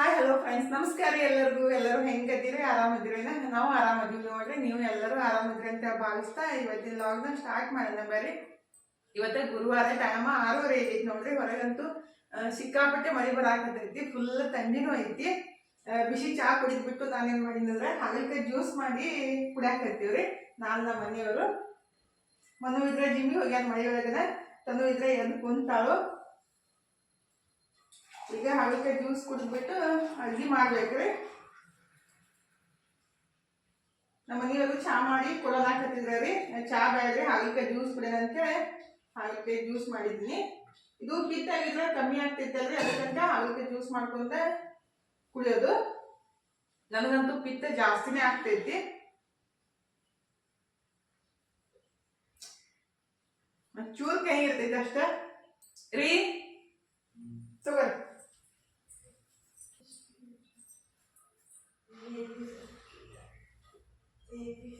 Hi hello friends ನಮಸ್ಕಾರ ಎಲ್ಲರಿಗೂ. ಎಲ್ಲರೂ ಹೆಂಗದಿರಿ ಆರಾಮದಿರಿ ನಾವು ಆರಾಮದಿವಿ ನೋಡ್ರಿ. ನೀವು ಎಲ್ಲರೂ ಆರಾಮದಿರಿ ಅಂತ ಭಾವಿಸ್ತಾ ಇವತ್ತಿನ ಲಾಗ್ನ ಸ್ಟಾರ್ಟ್ ಮಾಡೋಣ ಬರ್ರಿ. ಇವತ್ತ ಗುರುವಾರ ಟೈಮ ಆರೂವರೆ ಐತಿ ನೋಡ್ರಿ. ಹೊರಗಂತೂ ಸಿಕ್ಕಾಪಟ್ಟೆ ಮಳೆ ಬರಾಕತೈತಿ ಫುಲ್ ತಂಡಿನೂ ಐತಿ. ಬಿಸಿ ಬಿಸಿ ಚಾ ಕುಡಿದ್ಬಿಟ್ಟು ನಾನೇನ್ ಮಾಡಿದ್ರೆ ಹಾಗಲಕಾಯಿ ಜ್ಯೂಸ್ ಮಾಡಿ ಕುಡಿಯಾಕತ್ತೀವ್ರಿ. ನಾನು ನಮ್ಮ ಮನೆಯವರು. ಮನು ಇದ್ರೆ ಜಿಮ್ಮಿ ಹೋಗ್ಯಾನ ಮಳೆ ಒಳಗಡೆ ತನು ಇದ್ರೆ ಎದ್ದು ಕುಂತಾಳು. ಹಾಗಲಕಾಯಿ ಜ್ಯೂಸ್ ಕುಡಿದ್ಬಿಟ್ಟು ಅಡ್ಗೆ ಮಾಡ್ಬೇಕ್ರಿ. ನಮ್ಮ ಮನೆಯವರು ಚಾ ಮಾಡಿ ಕೊಡೋದಾಕತ್ತಿದ್ರ ರೀ. ಚಾ ಬೇಡ್ರಿ ಹಾಗಲಕಾಯಿ ಜ್ಯೂಸ್ ಕುಡಿಯೋಣ ಅಂತೇಳಿ ಹಾಗಲಕಾಯಿ ಜ್ಯೂಸ್ ಮಾಡಿದ್ದೀನಿ. ಇದು ಪಿತ್ತಾಗಿದ್ರೆ ಕಮ್ಮಿ ಆಗ್ತೈತಲ್ರಿ ಅದಕ್ಕಂತ ಹಾಗಲಕಾಯಿ ಜ್ಯೂಸ್ ಮಾಡ್ಕೊಂತ ಕುಡಿಯೋದು. ನನಗಂತೂ ಪಿತ್ತ ಜಾಸ್ತಿನೇ ಆಗ್ತೈತಿ. ಚೂರ್ ಕೈ ಇರ್ತೈತಿ ಅಷ್ಟ. ರೀ? ತಗೋರಿ. Baby. Baby.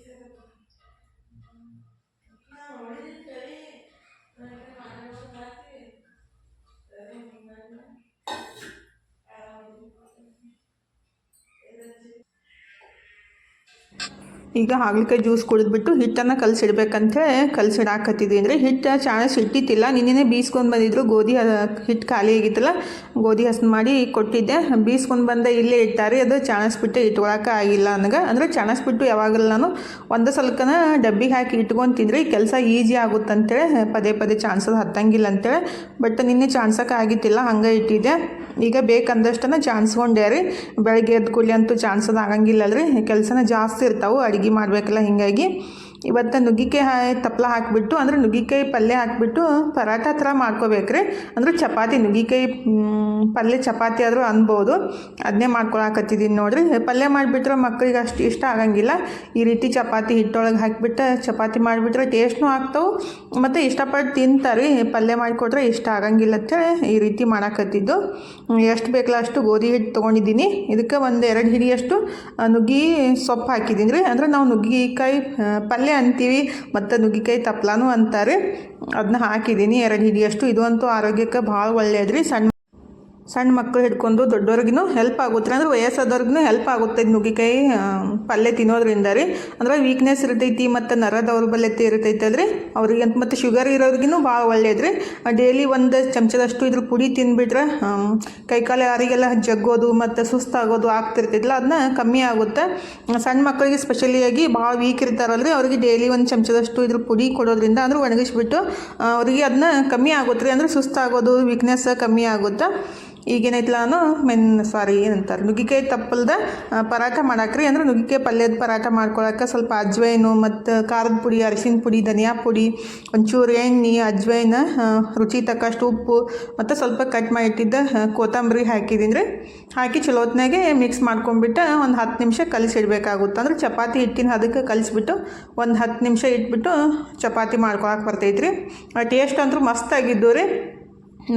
ಈಗ ಹಾಗಲಕಾಯಿ ಜ್ಯೂಸ್ ಕುಡಿದ್ಬಿಟ್ಟು ಹಿಟ್ಟನ್ನು ಕಲಸಿಡ್ಬೇಕಂತೇಳಿ ಕಲಸಿಡಾಕತ್ತಿದ್ವಿ. ಅಂದರೆ ಹಿಟ್ಟು ಚಾಣಸ್ ಇಟ್ಟಿತ್ತಿಲ್ಲ ನಿನ್ನೆ ಬೀಸ್ಕೊಂಡು ಬಂದಿದ್ರು. ಗೋಧಿ ಹಿಟ್ಟು ಖಾಲಿ ಆಗಿತ್ತಲ್ಲ, ಗೋಧಿ ಹಸನ್ ಮಾಡಿ ಕೊಟ್ಟಿದ್ದೆ. ಬೀಸ್ಕೊಂಡು ಬಂದೆ ಇಲ್ಲೇ ಇಟ್ಟಾರೆ. ಅದು ಚಾಣಸ್ಬಿಟ್ಟು ಇಟ್ಕೊಳಕ್ಕೆ ಆಗಿಲ್ಲ ನನಗೆ ಅಂದರೆ ಚಾಣಸ್ಬಿಟ್ಟು ಯಾವಾಗಲೂ ನಾನು ಒಂದು ಸಲಕನ ಡಬ್ಬಿಗೆ ಹಾಕಿ ಇಟ್ಕೊಂಡು ತಿಂದರೆ ಕೆಲಸ ಈಜಿ ಆಗುತ್ತಂತೇಳಿ, ಪದೇ ಪದೇ ಚಾನ್ಸಸ್ ಹತ್ತಂಗಿಲ್ಲ ಅಂತೇಳಿ. ಬಟ್ ನಿನ್ನೆ ಚಾನ್ಸಕ್ಕೆ ಆಗಿತ್ತಿಲ್ಲ. ಹಂಗೆ ಇಟ್ಟಿದ್ದೆ. ಈಗ ಬೇಕಂದಷ್ಟನ್ನು ಚಾನ್ಸ್ಕೊಂಡೆ ರೀ. ಬೆಳಗ್ಗೆ ಎದ್ದು ಕೂಲಿ ಅಂತೂ ಚಾನ್ಸಸ್ ಆಗಂಗಿಲ್ಲ ರೀ ಕೆಲಸನ ಜಾಸ್ತಿ ಇರ್ತಾವೆ. ಅಡುಗೆ ಮಾಡಬೇಕಲ್ಲ ಹೀಗಾಗಿ ಇವತ್ತು ನುಗ್ಗಿಕಾಯಿ ತಪ್ಪಲ ಹಾಕಿಬಿಟ್ಟು ಅಂದ್ರೆ ನುಗ್ಗಿಕಾಯಿ ಪಲ್ಯ ಹಾಕಿಬಿಟ್ಟು ಪರಾಟ ಥರ ಮಾಡ್ಕೋಬೇಕ್ರಿ. ಅಂದ್ರೆ ಚಪಾತಿ ನುಗ್ಗಿಕಾಯಿ ಪಲ್ಯ ಚಪಾತಿ ಆದರೂ ಅನ್ಬೋದು. ಅದನ್ನೇ ಮಾಡ್ಕೊಳಕತ್ತಿದ್ದೀನಿ ನೋಡಿರಿ. ಪಲ್ಯ ಮಾಡಿಬಿಟ್ರೆ ಮಕ್ಕಳಿಗೆ ಅಷ್ಟು ಇಷ್ಟ ಆಗಂಗಿಲ್ಲ. ಈ ರೀತಿ ಚಪಾತಿ ಹಿಟ್ಟೊಳಗೆ ಹಾಕಿಬಿಟ್ಟು ಚಪಾತಿ ಮಾಡಿಬಿಟ್ರೆ ಟೇಸ್ಟ್ನೂ ಆಗ್ತಾವೆ. ಮತ್ತು ಇಷ್ಟಪಟ್ಟು ತಿಂತಾರೆ. ಪಲ್ಯ ಮಾಡಿಕೊಟ್ರೆ ಇಷ್ಟ ಆಗಂಗಿಲ್ಲ ಅಂತೇಳಿ ಈ ರೀತಿ ಮಾಡಾಕತ್ತಿದ್ದು. ಎಷ್ಟು ಬೇಕಲ್ಲ ಅಷ್ಟು ಗೋಧಿ ಹಿಟ್ಟು ತೊಗೊಂಡಿದ್ದೀನಿ. ಇದಕ್ಕೆ ಒಂದು ಎರಡು ಹಿಡಿಯಷ್ಟು ನುಗ್ಗಿ ಸೊಪ್ಪು ಹಾಕಿದ್ದೀನಿ ರೀ ಅಂದ್ರೆ ನಾವು ನುಗ್ಗಿಕಾಯಿ ಆ, ಅಂತೀವಿ, ಮತ್ತು ನುಗ್ಗಿಕಾಯಿ ತಪ್ಲಾನು ಅಂತಾರೆ. ಅದನ್ನ ಹಾಕಿದ್ದೀನಿ, ಎರಡು ಹಿಡಿಯಷ್ಟು. ಇದು ಅಂತೂ ಆರೋಗ್ಯಕ್ಕೆ ಭಾಳ ಒಳ್ಳೆಯದ್ರಿ ಸಣ್ಣ ಸಣ್ಣ ಮಕ್ಕಳು ಹಿಡ್ಕೊಂಡು ದೊಡ್ಡವ್ರಿಗೂ ಹೆಲ್ಪ್ ಆಗುತ್ತೆ. ಅಂದ್ರೆ ವಯಸ್ಸಾದವ್ರಿಗೂ ಹೆಲ್ಪ್ ಆಗುತ್ತೆ ನುಗ್ಗಿಕಾಯಿ ಪಲ್ಯ ತಿನ್ನೋದ್ರಿಂದ ರೀ. ಅಂದ್ರೆ ವೀಕ್ನೆಸ್ ಇರ್ತೈತಿ ಮತ್ತು ನರ ದೌರ್ಬಲ್ಯತೆ ಇರ್ತೈತೆ ಅಂದ್ರೆ ಅವ್ರಿಗೆ ಅಂತ ಮತ್ತು ಶುಗರ್ ಇರೋರಿಗೂ ಭಾಳ ಒಳ್ಳೇದು ರೀ. ಡೈಲಿ ಒಂದು ಚಮಚದಷ್ಟು ಇದ್ರ ಪುಡಿ ತಿನ್ಬಿಟ್ರೆ ಆಮ್, ಕೈಕಾಲು ಯಾರಿಗೆಲ್ಲ ಜಗ್ಗೋದು ಮತ್ತು ಸುಸ್ತಾಗೋದು ಆಗ್ತಿರ್ತೈತಿಲ್ಲ ಅದನ್ನ ಕಮ್ಮಿ ಆಗುತ್ತೆ. ಸಣ್ಣ ಮಕ್ಕಳಿಗೆ ಸ್ಪೆಷಲಿಯಾಗಿ ಭಾಳ ವೀಕ್ ಇರ್ತಾರಲ್ರಿ ಅವ್ರಿಗೆ ಡೈಲಿ ಒಂದು ಚಮಚದಷ್ಟು ಇದ್ರ ಪುಡಿ ಕೊಡೋದ್ರಿಂದ ಅಂದ್ರೆ ಒಣಗಿಸ್ಬಿಟ್ಟು ಅವ್ರಿಗೆ ಅದನ್ನ ಕಮ್ಮಿ ಆಗುತ್ತೆ ರೀ. ಅಂದರೆ ಸುಸ್ತಾಗೋದು ವೀಕ್ನೆಸ್ ಕಮ್ಮಿ ಆಗುತ್ತೆ. ಈಗೇನೈತಿ ನಾನು ಮೆನ್ ಸಾರಿ ಏನಂತಾರೆ? ನುಗ್ಗಿಕಾಯಿ ತಪ್ಪಲ್ದ ಪರಾಟ ಮಾಡಾಕ್ರಿ ಅಂದ್ರೆ ನುಗ್ಗಿಕಾಯಿ ಪಲ್ಯದ ಪರಾಟ ಮಾಡ್ಕೊಳಕ್ಕೆ ಸ್ವಲ್ಪ ಅಜ್ವೈನು ಮತ್ತು ಖಾರದ ಪುಡಿ, ಅರಿಶಿನ ಪುಡಿ, ಧನಿಯಾ ಪುಡಿ, ಒಂಚೂರು ಎಣ್ಣೆ ಅಜ್ವೈನ ರುಚಿ ತಕ್ಕಷ್ಟು ಉಪ್ಪು, ಮತ್ತು ಸ್ವಲ್ಪ ಕಟ್ ಮಾಡಿಟ್ಟಿದ್ದ ಕೊತ್ತಂಬರಿ ಹಾಕಿದ್ದೀನಿ ರೀ ಹಾಕಿ ಚಲೋತ್ನಾಗೆ ಮಿಕ್ಸ್ ಮಾಡ್ಕೊಂಡ್ಬಿಟ್ಟು ಒಂದು ಹತ್ತು ನಿಮಿಷ ಕಲಿಸಿಡ್ಬೇಕಾಗುತ್ತೆ. ಅಂದ್ರೆ ಚಪಾತಿ ಹಿಟ್ಟಿನ ಅದಕ್ಕೆ ಕಲಿಸ್ಬಿಟ್ಟು ಒಂದು ಹತ್ತು ನಿಮಿಷ ಇಟ್ಬಿಟ್ಟು ಚಪಾತಿ ಮಾಡ್ಕೊಳಕ್ಕೆ ಬರ್ತೈತ್ರಿ. ಟೇಸ್ಟ್ ಅಂತೂ ಮಸ್ತಾಗಿದ್ದು ರೀ.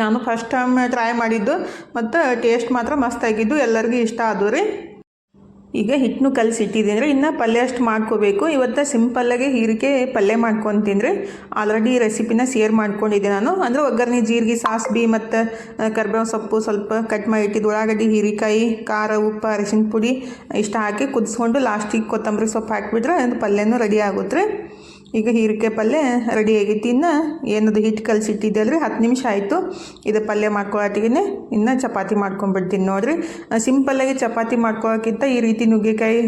ನಾನು ಫಸ್ಟ್ ಟೈಮ್ ಟ್ರೈ ಮಾಡಿದ್ದು, ಮತ್ತು ಟೇಸ್ಟ್ ಮಾತ್ರ ಮಸ್ತಾಗಿದ್ದು ಎಲ್ಲರಿಗೂ ಇಷ್ಟ ಆದವು ರೀ. ಈಗ ಹಿಟ್ಟನ್ನು ಕಲಸಿ ಇಟ್ಟಿದ್ದೀನಿ ರೀ. ಇನ್ನು ಪಲ್ಯ ಅಷ್ಟು ಮಾಡ್ಕೋಬೇಕು. ಇವತ್ತು ಸಿಂಪಲ್ಲಾಗಿ ಹೀರಿಗೆ ಪಲ್ಯ ಮಾಡ್ಕೊತೀನಿ ರೀ. ಆಲ್ರೆಡಿ ರೆಸಿಪಿನ ಶೇರ್ ಮಾಡ್ಕೊಂಡಿದ್ದೆ ನಾನು. ಅಂದರೆ ಒಗ್ಗರಣೆ, ಜೀರಿಗೆ, ಸಾಸ್ಬಿ ಮತ್ತು ಕರ್ಬೇವು ಸೊಪ್ಪು ಸ್ವಲ್ಪ ಕಟ್ ಮಾಡಿ ಇಟ್ಟಿದ್ದು. ಉಳ್ಳಾಗಡ್ಡಿ, ಹೀರಿಕಾಯಿ, ಖಾರ, ಉಪ್ಪು ಅರಿಶಿನ ಪುಡಿ ಇಷ್ಟು ಹಾಕಿ ಕುದಿಸ್ಕೊಂಡು ಲಾಸ್ಟಿಗೆ ಕೊತ್ತಂಬರಿ ಸೊಪ್ಪು ಹಾಕಿಬಿಟ್ರೆ ಅದು ಪಲ್ಯನೂ ರೆಡಿ ಆಗುತ್ತೆ ರೀ. ಈಗ ಹೀರಿಕಾಯಿ ಪಲ್ಯ ರೆಡಿ ಆಗೈತಿ ಇನ್ನು ಏನದು ಹಿಟ್ಟು ಕಲಸಿಟ್ಟಿದ್ದೆ ರೀ ಹತ್ತು ನಿಮಿಷ ಆಯಿತು. ಇದು ಪಲ್ಯ ಮಾಡ್ಕೊಳಟಿಗೆ ಇನ್ನು ಚಪಾತಿ ಮಾಡ್ಕೊಂಡ್ಬಿಡ್ತೀನಿ ನೋಡಿರಿ. ಸಿಂಪಲ್ಲಾಗಿ ಚಪಾತಿ ಮಾಡ್ಕೊಳಕ್ಕಿಂತ ಈ ರೀತಿ ನುಗ್ಗೆಕಾಯಿ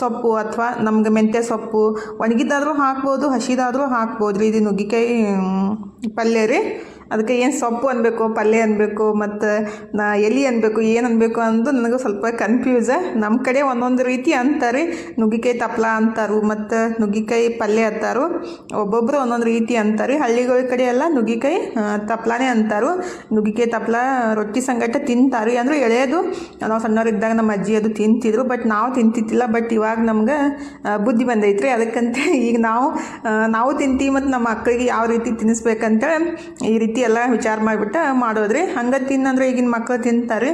ಸೊಪ್ಪು ಅಥವಾ ನಮ್ಗೆ ಮೆಂತ್ಯ ಸೊಪ್ಪು, ಒಣಗಿದ್ದಾದರೂ ಹಾಕ್ಬೋದು, ಹಸಿದಾದರೂ ಹಾಕ್ಬೋದು ರೀ ಇದು ನುಗ್ಗೆಕಾಯಿ ಪಲ್ಯ ರೀ. ಅದಕ್ಕೆ ಏನು ಸೊಪ್ಪು ಅನ್ಬೇಕು, ಪಲ್ಯ ಅನ್ಬೇಕು, ಮತ್ತು ನಾ ಎಲೆ ಅನ್ಬೇಕು, ಏನು ಅನ್ಬೇಕು ಅಂದು ನನಗೆ ಸ್ವಲ್ಪ ಕನ್ಫ್ಯೂಸ ನಮ್ಮ ಕಡೆ ಒಂದೊಂದು ರೀತಿ ಅಂತಾರೆ. ನುಗ್ಗಿಕಾಯಿ ತಪ್ಲ ಅಂತಾರು, ಮತ್ತು ನುಗ್ಗಿಕಾಯಿ ಪಲ್ಯ ಅಂತಾರು. ಒಬ್ಬೊಬ್ಬರು ಒಂದೊಂದು ರೀತಿ ಅಂತಾರೆ. ಹಳ್ಳಿಗಳ ಕಡೆ ಎಲ್ಲ ನುಗ್ಗಿಕಾಯಿ ತಪ್ಲಾನೇ ಅಂತಾರು. ನುಗ್ಗಿಕಾಯಿ ತಪ್ಲ ರೊಟ್ಟಿ ಸಂಗಟ ತಿಂತಾರೆ. ಅಂದರೆ ಎಳೆಯೋದು, ನಾವು ಸಣ್ಣವರಿದ್ದಾಗ ನಮ್ಮ ಅಜ್ಜಿ ಅದು ತಿಂತಿದ್ರು, ಬಟ್ ನಾವು ತಿಂತಿದ್ದಿಲ್ಲ. ಬಟ್ ಇವಾಗ ನಮ್ಗೆ ಬುದ್ಧಿ ಬಂದೈತ್ರಿ. ಅದಕ್ಕಂತ ಈಗ ನಾವು ನಾವು ತಿಂತೀವಿ, ಮತ್ತು ನಮ್ಮ ಮಕ್ಕಳಿಗೆ ಯಾವ ರೀತಿ ತಿನ್ನಿಸ್ಬೇಕಂತೇಳಿ ಈ ರೀತಿ ಎಲ್ಲ ವಿಚಾರ ಮಾಡಿಬಿಟ್ಟು ಮಾಡೋದ್ರಿ. ಹಂಗೆ ತಿನ್ನಂದ್ರೆ ಈಗಿನ ಮಕ್ಕಳು ತಿಂತಾರೆ.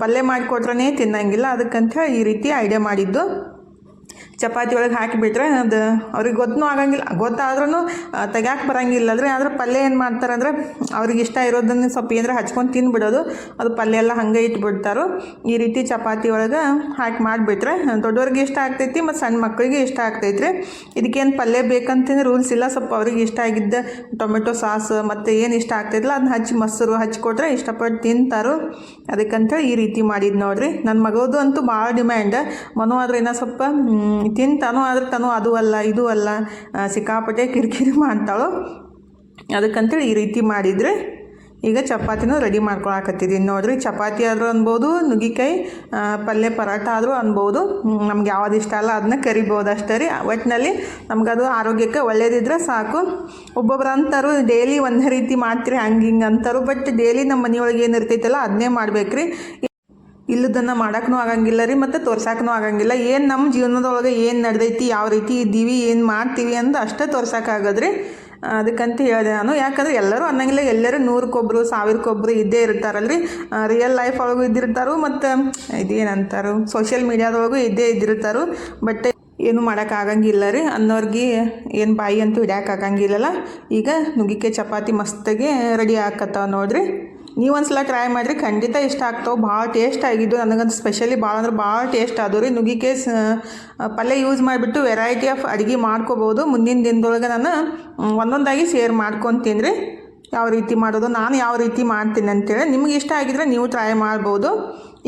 ಪಲ್ಯ ಮಾಡಿಕೊಟ್ರೇ ತಿನ್ನಂಗಿಲ್ಲ. ಅದಕ್ಕಂತ ಈ ರೀತಿ ಐಡಿಯಾ ಮಾಡಿದ್ದು. ಚಪಾತಿ ಒಳಗೆ ಹಾಕಿಬಿಟ್ರೆ ಅದು ಅವ್ರಿಗೆ ಗೊತ್ತೂ ಆಗಂಗಿಲ್ಲ. ಗೊತ್ತಾದ್ರೂ ತೆಗ್ಯಾಕೆ ಬರಂಗಿಲ್ಲ. ಅಂದರೆ ಆದ್ರೆ ಪಲ್ಯ ಏನು ಮಾಡ್ತಾರೆ ಅಂದರೆ, ಅವ್ರಿಗೆ ಇಷ್ಟ ಇರೋದನ್ನು ಸ್ವಲ್ಪ ಏನಾರ ಹಚ್ಕೊಂಡು ತಿಂದ್ಬಿಡೋದು ಅದು ಪಲ್ಯ ಎಲ್ಲ ಹಂಗೆ ಇಟ್ಬಿಡ್ತಾರೋ. ಈ ರೀತಿ ಚಪಾತಿ ಒಳಗೆ ಹಾಕಿ ಮಾಡಿಬಿಟ್ರೆ, ದೊಡ್ಡವ್ರಿಗೆ ಇಷ್ಟ ಆಗ್ತೈತಿ ಮತ್ತು ಸಣ್ಣ ಮಕ್ಕಳಿಗೆ ಇಷ್ಟ ಆಗ್ತೈತಿ ರೀ ಇದಕ್ಕೇನು ಪಲ್ಯ ಬೇಕಂತಂದ್ರೆ ರೂಲ್ಸ್ ಇಲ್ಲ. ಸ್ವಲ್ಪ ಅವ್ರಿಗೆ ಇಷ್ಟ ಆಗಿದ್ದ ಟೊಮೆಟೊ ಸಾಸ್ ಮತ್ತು ಏನು ಇಷ್ಟ ಆಗ್ತೈತಿಲ್ಲ ಅದನ್ನ ಹಚ್ಚಿ ಮೊಸರು ಹಚ್ಕೊಟ್ರೆ ಇಷ್ಟಪಟ್ಟು ತಿಂತಾರೋ. ಅದಕ್ಕಂತ ಈ ರೀತಿ ಮಾಡಿದ್ದು ನೋಡಿರಿ. ನನ್ನ ಮಗಳದು ಅಂತೂ ಭಾಳ ಡಿಮ್ಯಾಂಡ್. ಮನೋ ಆದ್ರೆ ಇನ್ನೂ ಸ್ವಲ್ಪ ತಿಂತಾನೋ ಆದ್ರೆ ತಾನು ಅದು ಅಲ್ಲ, ಇದು ಅಲ್ಲ ಸಿಕ್ಕಾಪಟ್ಟೆ ಕಿರಿಕಿರಿ ಮಾಡ್ತಾಳೋ. ಅದಕ್ಕಂತೇಳಿ ಈ ರೀತಿ ಮಾಡಿದರೆ ಈಗ ಚಪಾತಿನೂ ರೆಡಿ ಮಾಡ್ಕೊಳಕತ್ತಿದ್ದೀನಿ ನೋಡ್ರಿ, ಚಪಾತಿ ಆದರೂ ಅನ್ಬೋದು, ನುಗ್ಗಿಕಾಯಿ ಪಲ್ಯ ಪರಾಟ ಆದರೂ ಅನ್ಬೋದು. ನಮ್ಗೆ ಯಾವ್ದು ಇಷ್ಟ ಅಲ್ಲ ಅದನ್ನ ಕರಿಬೋದು ಅಷ್ಟೇ ರೀ. ಒಟ್ಟಿನಲ್ಲಿ ನಮ್ಗದು ಆರೋಗ್ಯಕ್ಕೆ ಒಳ್ಳೇದಿದ್ರೆ ಸಾಕು. ಒಬ್ಬೊಬ್ರು ಅಂತಾರು, ಡೈಲಿ ಒಂದೇ ರೀತಿ ಮಾಡ್ತೀರಿ, ಹಂಗೆ ಹಿಂಗೆ ಅಂತಾರು. ಬಟ್ ಡೈಲಿ ನಮ್ಮ ಮನೆಯೊಳಗೆ ಏನು ಇರ್ತೈತಲ್ಲ ಅದನ್ನೇ ಮಾಡ್ಬೇಕ್ರಿ. ಇಲ್ಲದನ್ನು ಮಾಡೋಕ್ಕೂ ಆಗಂಗಿಲ್ಲ ರೀ, ಮತ್ತು ತೋರ್ಸಕ್ಕೂ ಆಗಂಗಿಲ್ಲ. ಏನು ನಮ್ಮ ಜೀವನದೊಳಗೆ ಏನು ನಡೆದೈತಿ, ಯಾವ ರೀತಿ ಇದ್ದೀವಿ, ಏನು ಮಾಡ್ತೀವಿ ಅಂತ ಅಷ್ಟೇ ತೋರ್ಸೋಕ್ಕಾಗದ್ರಿ ಅದಕ್ಕಂತ ಹೇಳಿದೆ ನಾನು. ಯಾಕಂದ್ರೆ ಎಲ್ಲರೂ ಅನ್ನಂಗಿಲ್ಲ, ಎಲ್ಲರೂ ನೂರಕ್ಕೊಬ್ರು ಸಾವಿರಕ್ಕೊಬ್ರು ಇದ್ದೇ ಇರ್ತಾರಲ್ರಿ. ರಿಯಲ್ ಲೈಫ್ ಒಳಗೂ ಇದ್ದಿರ್ತಾರು, ಮತ್ತು ಇದೇನಂತಾರು ಸೋಷಿಯಲ್ ಮೀಡ್ಯಾದೊಳಗೂ ಇದ್ದೇ ಇದ್ದಿರ್ತಾರು. ಬಟ್ ಏನು ಮಾಡೋಕ್ಕಾಗಂಗಿಲ್ಲ ರೀ. ಅನ್ನೋರ್ಗೆ ಏನು ಬಾಯಿ ಅಂತೂ ಹಿಡ್ಯಾಕಾಗಂಗಿಲ್ಲಲ್ಲ ಈಗ ನುಗ್ಗಿಕಾಯಿ ಚಪಾತಿ ಮಸ್ತಾಗಿ ರೆಡಿ ಆಕತ್ತಾವ ನೋಡ್ರಿ. ನೀವು ಒಂದ್ಸಲ ಟ್ರೈ ಮಾಡಿರಿ ಖಂಡಿತ ಇಷ್ಟ ಆಗ್ತಾವೆ. ಭಾಳ ಟೇಸ್ಟ್ ಆಗಿದ್ದು ನನಗಂತೂ ಸ್ಪೆಷಲಿ ಭಾಳ ಅಂದ್ರೆ ಭಾಳ ಟೇಸ್ಟ್ ಆದವು ರೀ. ನುಗ್ಗಿಕಾಯಿ ಪಲ್ಯ ಯೂಸ್ ಮಾಡಿಬಿಟ್ಟು ವೆರೈಟಿ ಆಫ್ ಅಡುಗೆ ಮಾಡ್ಕೋಬೋದು. ಮುಂದಿನ ದಿನದೊಳಗೆ ನಾನು ಒಂದೊಂದಾಗಿ ಶೇರ್ ಮಾಡ್ಕೊತೀನಿ ರೀ. ಯಾವ ರೀತಿ ಮಾಡೋದು, ನಾನು ಯಾವ ರೀತಿ ಮಾಡ್ತೀನಿ ಅಂತೇಳಿ. ನಿಮ್ಗೆ ಇಷ್ಟ ಆಗಿದ್ರೆ ನೀವು ಟ್ರೈ ಮಾಡ್ಬೋದು.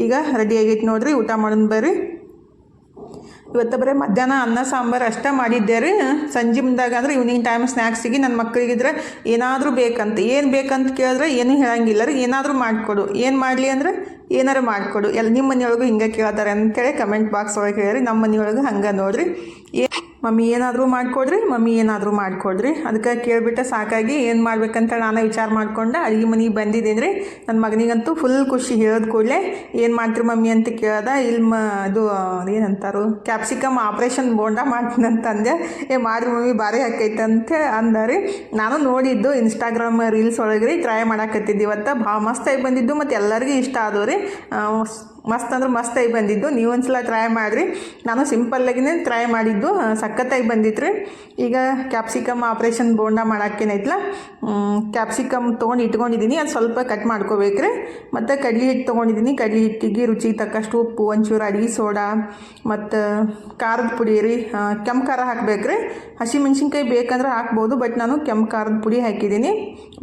ಈಗ ರೆಡಿ ಆಗೈತೆ ನೋಡಿರಿ, ಊಟ ಮಾಡೋಣ ಬರ್ರಿ. ಇವತ್ತು ಬರೀ ಮಧ್ಯಾಹ್ನ ಅನ್ನ, ಸಾಂಬಾರು ಅಷ್ಟೇ ಮಾಡಿದ್ದೆ ರೀ. ಸಂಜೆ ಮುಂದಾಗ ಅಂದ್ರೆ ಇವ್ನಿಂಗ್ ಟೈಮ್ ಸ್ನ್ಯಾಕ್ಸಿಗೆ ನನ್ನ ಮಕ್ಕಳಿಗಿದ್ರೆ ಏನಾದರೂ ಬೇಕಂತ, ಏನು ಬೇಕಂತ ಕೇಳಿದ್ರೆ ಏನೂ ಹೇಳಂಗಿಲ್ಲ ರೀ. ಏನಾದರೂ ಮಾಡಿಕೊಡು. ಏನು ಮಾಡಲಿ ಅಂದ್ರೆ ಏನಾರು ಮಾಡಿಕೊಡು. ಎಲ್ಲ ನಿಮ್ಮ ಮನೆಯೊಳಗೂ ಹಿಂಗೆ ಕೇಳ್ತಾರೆ ಅಂತೇಳಿ ಕಮೆಂಟ್ ಬಾಕ್ಸ್ ಒಳಗೆ ಕೇಳಿರಿ ನಮ್ಮ ಮನೆಯೊಳಗೆ ಹಂಗೆ ನೋಡ್ರಿ. ಏ ಮಮ್ಮಿ ಏನಾದರೂ ಮಾಡಿಕೊಡ್ರಿ, ಮಮ್ಮಿ ಏನಾದರೂ ಮಾಡಿಕೊಡ್ರಿ. ಅದಕ್ಕೆ ಕೇಳಿಬಿಟ್ಟೆ ಸಾಕಾಗಿ ಏನು ಮಾಡ್ಬೇಕಂತ ನಾನು ವಿಚಾರ ಮಾಡ್ಕೊಂಡು. ಅಡುಗೆ ಮನೆಗೆ ಬಂದಿದ್ದೀನಿ ರೀ. ನನ್ನ ಮಗನಿಗಂತೂ ಫುಲ್ ಖುಷಿ ಹೇಳಿದ ಕೂಡಲೇ ಏನು ಮಾಡ್ತೀರಿ ಮಮ್ಮಿ ಅಂತ ಕೇಳ್ದ. ಇಲ್ಲಿ ಮ ಅದು ಏನಂತಾರು ಕ್ಯಾಪ್ಸಿಕಮ್ ಆಪ್ರೇಷನ್ ಬೋಂಡ ಮಾಡ್ತೀನಿ ಅಂತ ಅಂದೆ. ಏ ಮಾಡ್ರಿ ಮಮ್ಮಿ, ಭಾರಿ ಹಾಕೈತೆ ಅಂತ ರೀ. ನಾನು ನೋಡಿದ್ದು ಇನ್ಸ್ಟಾಗ್ರಾಮ್ ರೀಲ್ಸ್ ಒಳಗೆ ರೀ. ಟ್ರೈ ಮಾಡಾಕತ್ತಿದ್ದು ಇವತ್ತು. ಭಾಳ ಮಸ್ತಾಗಿ ಬಂದಿದ್ದು. ಮತ್ತು ಎಲ್ಲರಿಗೂ ಇಷ್ಟ ಆದವು ರೀ. ಮಸ್ತ್ ಅಂದ್ರೆ ಮಸ್ತಾಗಿ ಬಂದಿದ್ದು. ನೀವು ಒಂದ್ಸಲ ಟ್ರೈ ಮಾಡಿರಿ. ನಾನು ಸಿಂಪಲ್ಲಾಗಿನೇ ಟ್ರೈ ಮಾಡಿದ್ದು. ಸಖತ್ತಾಗಿ ಬಂದಿತ್ತು ರೀ ಈಗ ಕ್ಯಾಪ್ಸಿಕಮ್ ಆಪ್ರೇಷನ್ ಬೋಂಡ ಮಾಡೋಕ್ಕೇನೈತಲ್ಲ ಕ್ಯಾಪ್ಸಿಕಮ್ ತೊಗೊಂಡು ಇಟ್ಕೊಂಡಿದ್ದೀನಿ ಅದು ಸ್ವಲ್ಪ ಕಟ್ ಮಾಡ್ಕೋಬೇಕ್ರಿ. ಮತ್ತು ಕಡ್ಲಿ ಹಿಟ್ಟು ತೊಗೊಂಡಿದ್ದೀನಿ ಕಡ್ಲಿ ಹಿಟ್ಟಿಗೆ ರುಚಿಗೆ ತಕ್ಕಷ್ಟು ಉಪ್ಪು, ಒಂಚೂರು ಅಡಿಗೆ ಸೋಡಾ, ಮತ್ತು ಖಾರದ ಪುಡಿ ರೀ. ಕೆಂಪು ಖಾರ ಹಾಕ್ಬೇಕ್ರಿ. ಹಸಿಮೆಣ್ಸಿನ್ಕಾಯಿ ಬೇಕಂದ್ರೆ ಹಾಕ್ಬೋದು, ಬಟ್ ನಾನು ಕೆಂಪು ಖಾರದ ಪುಡಿ ಹಾಕಿದ್ದೀನಿ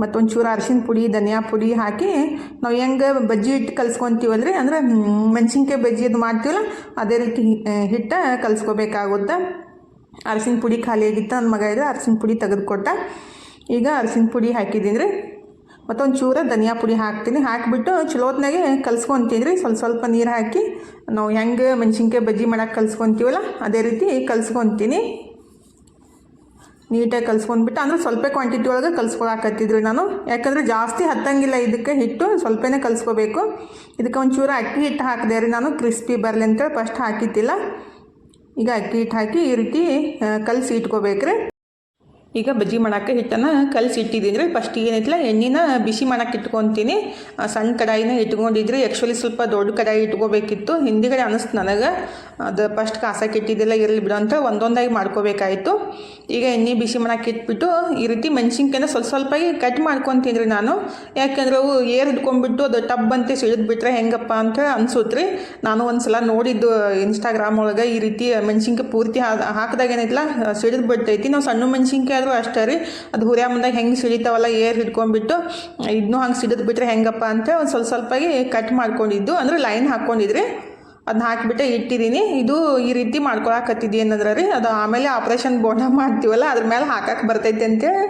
ಮತ್ತು ಒಂಚೂರು ಅರಿಶಿನ ಪುಡಿ, ಧನಿಯಾ ಪುಡಿ ಹಾಕಿ, ನಾವು ಹೆಂಗೆ ಬಜ್ಜಿ ಹಿಟ್ಟು ಕಲ್ಸ್ಕೊತೀವಲ್ರಿ ಅಂದ್ರೆ ಮೆಣಸಿನ್ಕಾಯಿ ಬಜ್ಜಿ ಅದು ಮಾಡ್ತೀವಲ್ಲ, ಅದೇ ರೀತಿ ಹಿಟ್ಟ ಕಲಿಸ್ಕೋಬೇಕಾಗುತ್ತೆ. ಅರಸಿನ ಪುಡಿ ಖಾಲಿ ಆಗಿತ್ತು ನನ್ನ ಮಗ ಇದ್ರೆ ಅರಸಿನ ಪುಡಿ ತೆಗೆದುಕೊಟ್ಟ. ಈಗ ಅರಸಿನ ಪುಡಿ ಹಾಕಿದ್ದೀನಿ ಮತ್ತೊಂದು ಚೂರ ಧನಿಯಾ ಪುಡಿ ಹಾಕ್ತೀನಿ. ಹಾಕಿಬಿಟ್ಟು ಚಲೋತ್ನಾಗೆ ಕಲ್ಸ್ಕೊತೀನಿ ರೀ ಸ್ವಲ್ಪ ಸ್ವಲ್ಪ ನೀರು ಹಾಕಿ, ನಾವು ಹೆಂಗೆ ಮೆಣಸಿನ್ಕಾಯಿ ಬಜ್ಜಿ ಮಾಡಕ್ಕೆ ಕಲ್ಸ್ಕೊತೀವಲ್ಲ, ಅದೇ ರೀತಿ ಕಲ್ಸ್ಕೊತೀನಿ. ನೀಟಾಗಿ ಕಲ್ಸ್ಕೊಂಡ್ಬಿಟ್ಟು, ಅಂದ್ರೆ ಸ್ವಲ್ಪ ಕ್ವಾಂಟಿಟಿ ಒಳಗೆ ಕಲ್ಸ್ಕೊಳಕತ್ತಿದ್ರಿ ನಾನು. ಯಾಕಂದರೆ ಜಾಸ್ತಿ ಹತ್ತಂಗಿಲ್ಲ ಇದಕ್ಕೆ ಹಿಟ್ಟು, ಸ್ವಲ್ಪನೇ ಕಲ್ಸ್ಕೋಬೇಕು. ಇದಕ್ಕೆ ಒಂಚೂರು ಅಕ್ಕಿ ಹಿಟ್ಟು ಹಾಕಿದೆ ರೀ ನಾನು ಕ್ರಿಸ್ಪಿ ಬರಲಿ ಅಂತೇಳಿ ಫಸ್ಟ್ ಹಾಕಿತ್ತಿಲ್ಲ ಈಗ ಅಕ್ಕಿ ಹಿಟ್ಟು ಹಾಕಿ ಈ ರೀತಿ ಕಲಸಿ ಇಟ್ಕೋಬೇಕು ಇಟ್ಕೋಬೇಕ್ರಿ. ಈಗ ಬಜ್ಜಿ ಮಾಡೋಕ್ಕೆ ಹಿಟ್ಟನ್ನು ಕಲಸಿ ಇಟ್ಟಿದ್ದೀನಿ ರೀ ಫಸ್ಟ್ ಏನೈತಿಲ್ಲ ಎಣ್ಣೆನ ಬಿಸಿ ಮಾಡೋಕ್ಕೆ ಇಟ್ಕೊತೀನಿ. ಸಣ್ಣ ಕಡಾಯಿನ ಇಟ್ಕೊಂಡಿದ್ರಿ ಆ್ಯಕ್ಚುಲಿ ಸ್ವಲ್ಪ ದೊಡ್ಡ ಕಡಾಯಿ ಇಟ್ಕೋಬೇಕಿತ್ತು. ಹಿಂದಿಗಡೆ ಅನಿಸ್ತು ನನಗೆ. ಅದು ಫಸ್ಟ್ ಕಾಸಕ್ಕೆ ಇಟ್ಟಿದ್ದೆಲ್ಲ, ಇರಲಿ ಬಿಡು ಅಂತ ಒಂದೊಂದಾಗಿ ಮಾಡ್ಕೋಬೇಕಾಯಿತು. ಈಗ ಎಣ್ಣೆ ಬಿಸಿ ಮಾಡೋಕ್ಕೆ ಇಟ್ಬಿಟ್ಟು ಈ ರೀತಿ ಮೆಣಸಿನ್ಕಾಯಿನ ಸ್ವಲ್ಪ ಸ್ವಲ್ಪ ಕಟ್ ಮಾಡ್ಕೊತೀನಿ ರೀ ನಾನು. ಯಾಕೆಂದ್ರೆ ಅವು ಏರ್ ಇಟ್ಕೊಂಡ್ಬಿಟ್ಟು ಅದು ಟಬ್ ಅಂತ ಸಿಡಿದ್ಬಿಟ್ರೆ ಹೆಂಗಪ್ಪ ಅಂತ ಅನ್ಸುತ್ತೆ ರೀ. ನಾನು ಒಂದು ಸಲ ನೋಡಿದ್ದು ಇನ್ಸ್ಟಾಗ್ರಾಮ್ ಒಳಗೆ ಈ ರೀತಿ ಮೆಣಸಿನ್ಕಾಯಿ ಪೂರ್ತಿ ಹಾಕಿದಾಗ ಏನೈತಿಲ್ಲ ಸಿಡಿದ್ಬಿಡ್ತೈತಿ ನಾವು ಸಣ್ಣ ಮೆಣಸಿನ್ಕಾಯಿ ಆದರೂ ಅಷ್ಟೇ ರೀ. ಅದು ಹುರಿಯ ಮುಂದಾಗ ಹೆಂಗೆ ಸಿಡಿತಾವಲ್ಲ ಏರ್ ಹಿಡ್ಕೊಂಡ್ಬಿಟ್ಟು ಇದನ್ನೂ ಹಂಗೆ ಸಿಡಿದು ಬಿಟ್ರೆ ಹೆಂಗಪ್ಪ ಅಂತ ಒಂದು ಸ್ವಲ್ಪ ಸ್ವಲ್ಪಾಗಿ ಕಟ್ ಮಾಡ್ಕೊಂಡಿದ್ದು. ಅಂದರೆ ಲೈನ್ ಹಾಕ್ಕೊಂಡಿದ್ರಿ ಅದನ್ನ ಹಾಕಿಬಿಟ್ಟೆ ಇಟ್ಟಿದ್ದೀನಿ ಇದು ಈ ರೀತಿ ಮಾಡ್ಕೊಳಕತ್ತಿದ್ದಿ ಏನಂದ್ರೆ ರೀ. ಅದು ಆಮೇಲೆ ಆಪ್ರೇಷನ್ ಬೋಂಡ ಮಾಡ್ತೀವಲ್ಲ, ಅದ್ರ ಮೇಲೆ ಹಾಕಕ್ಕೆ ಬರ್ತೈತೆ ಅಂತೇಳಿ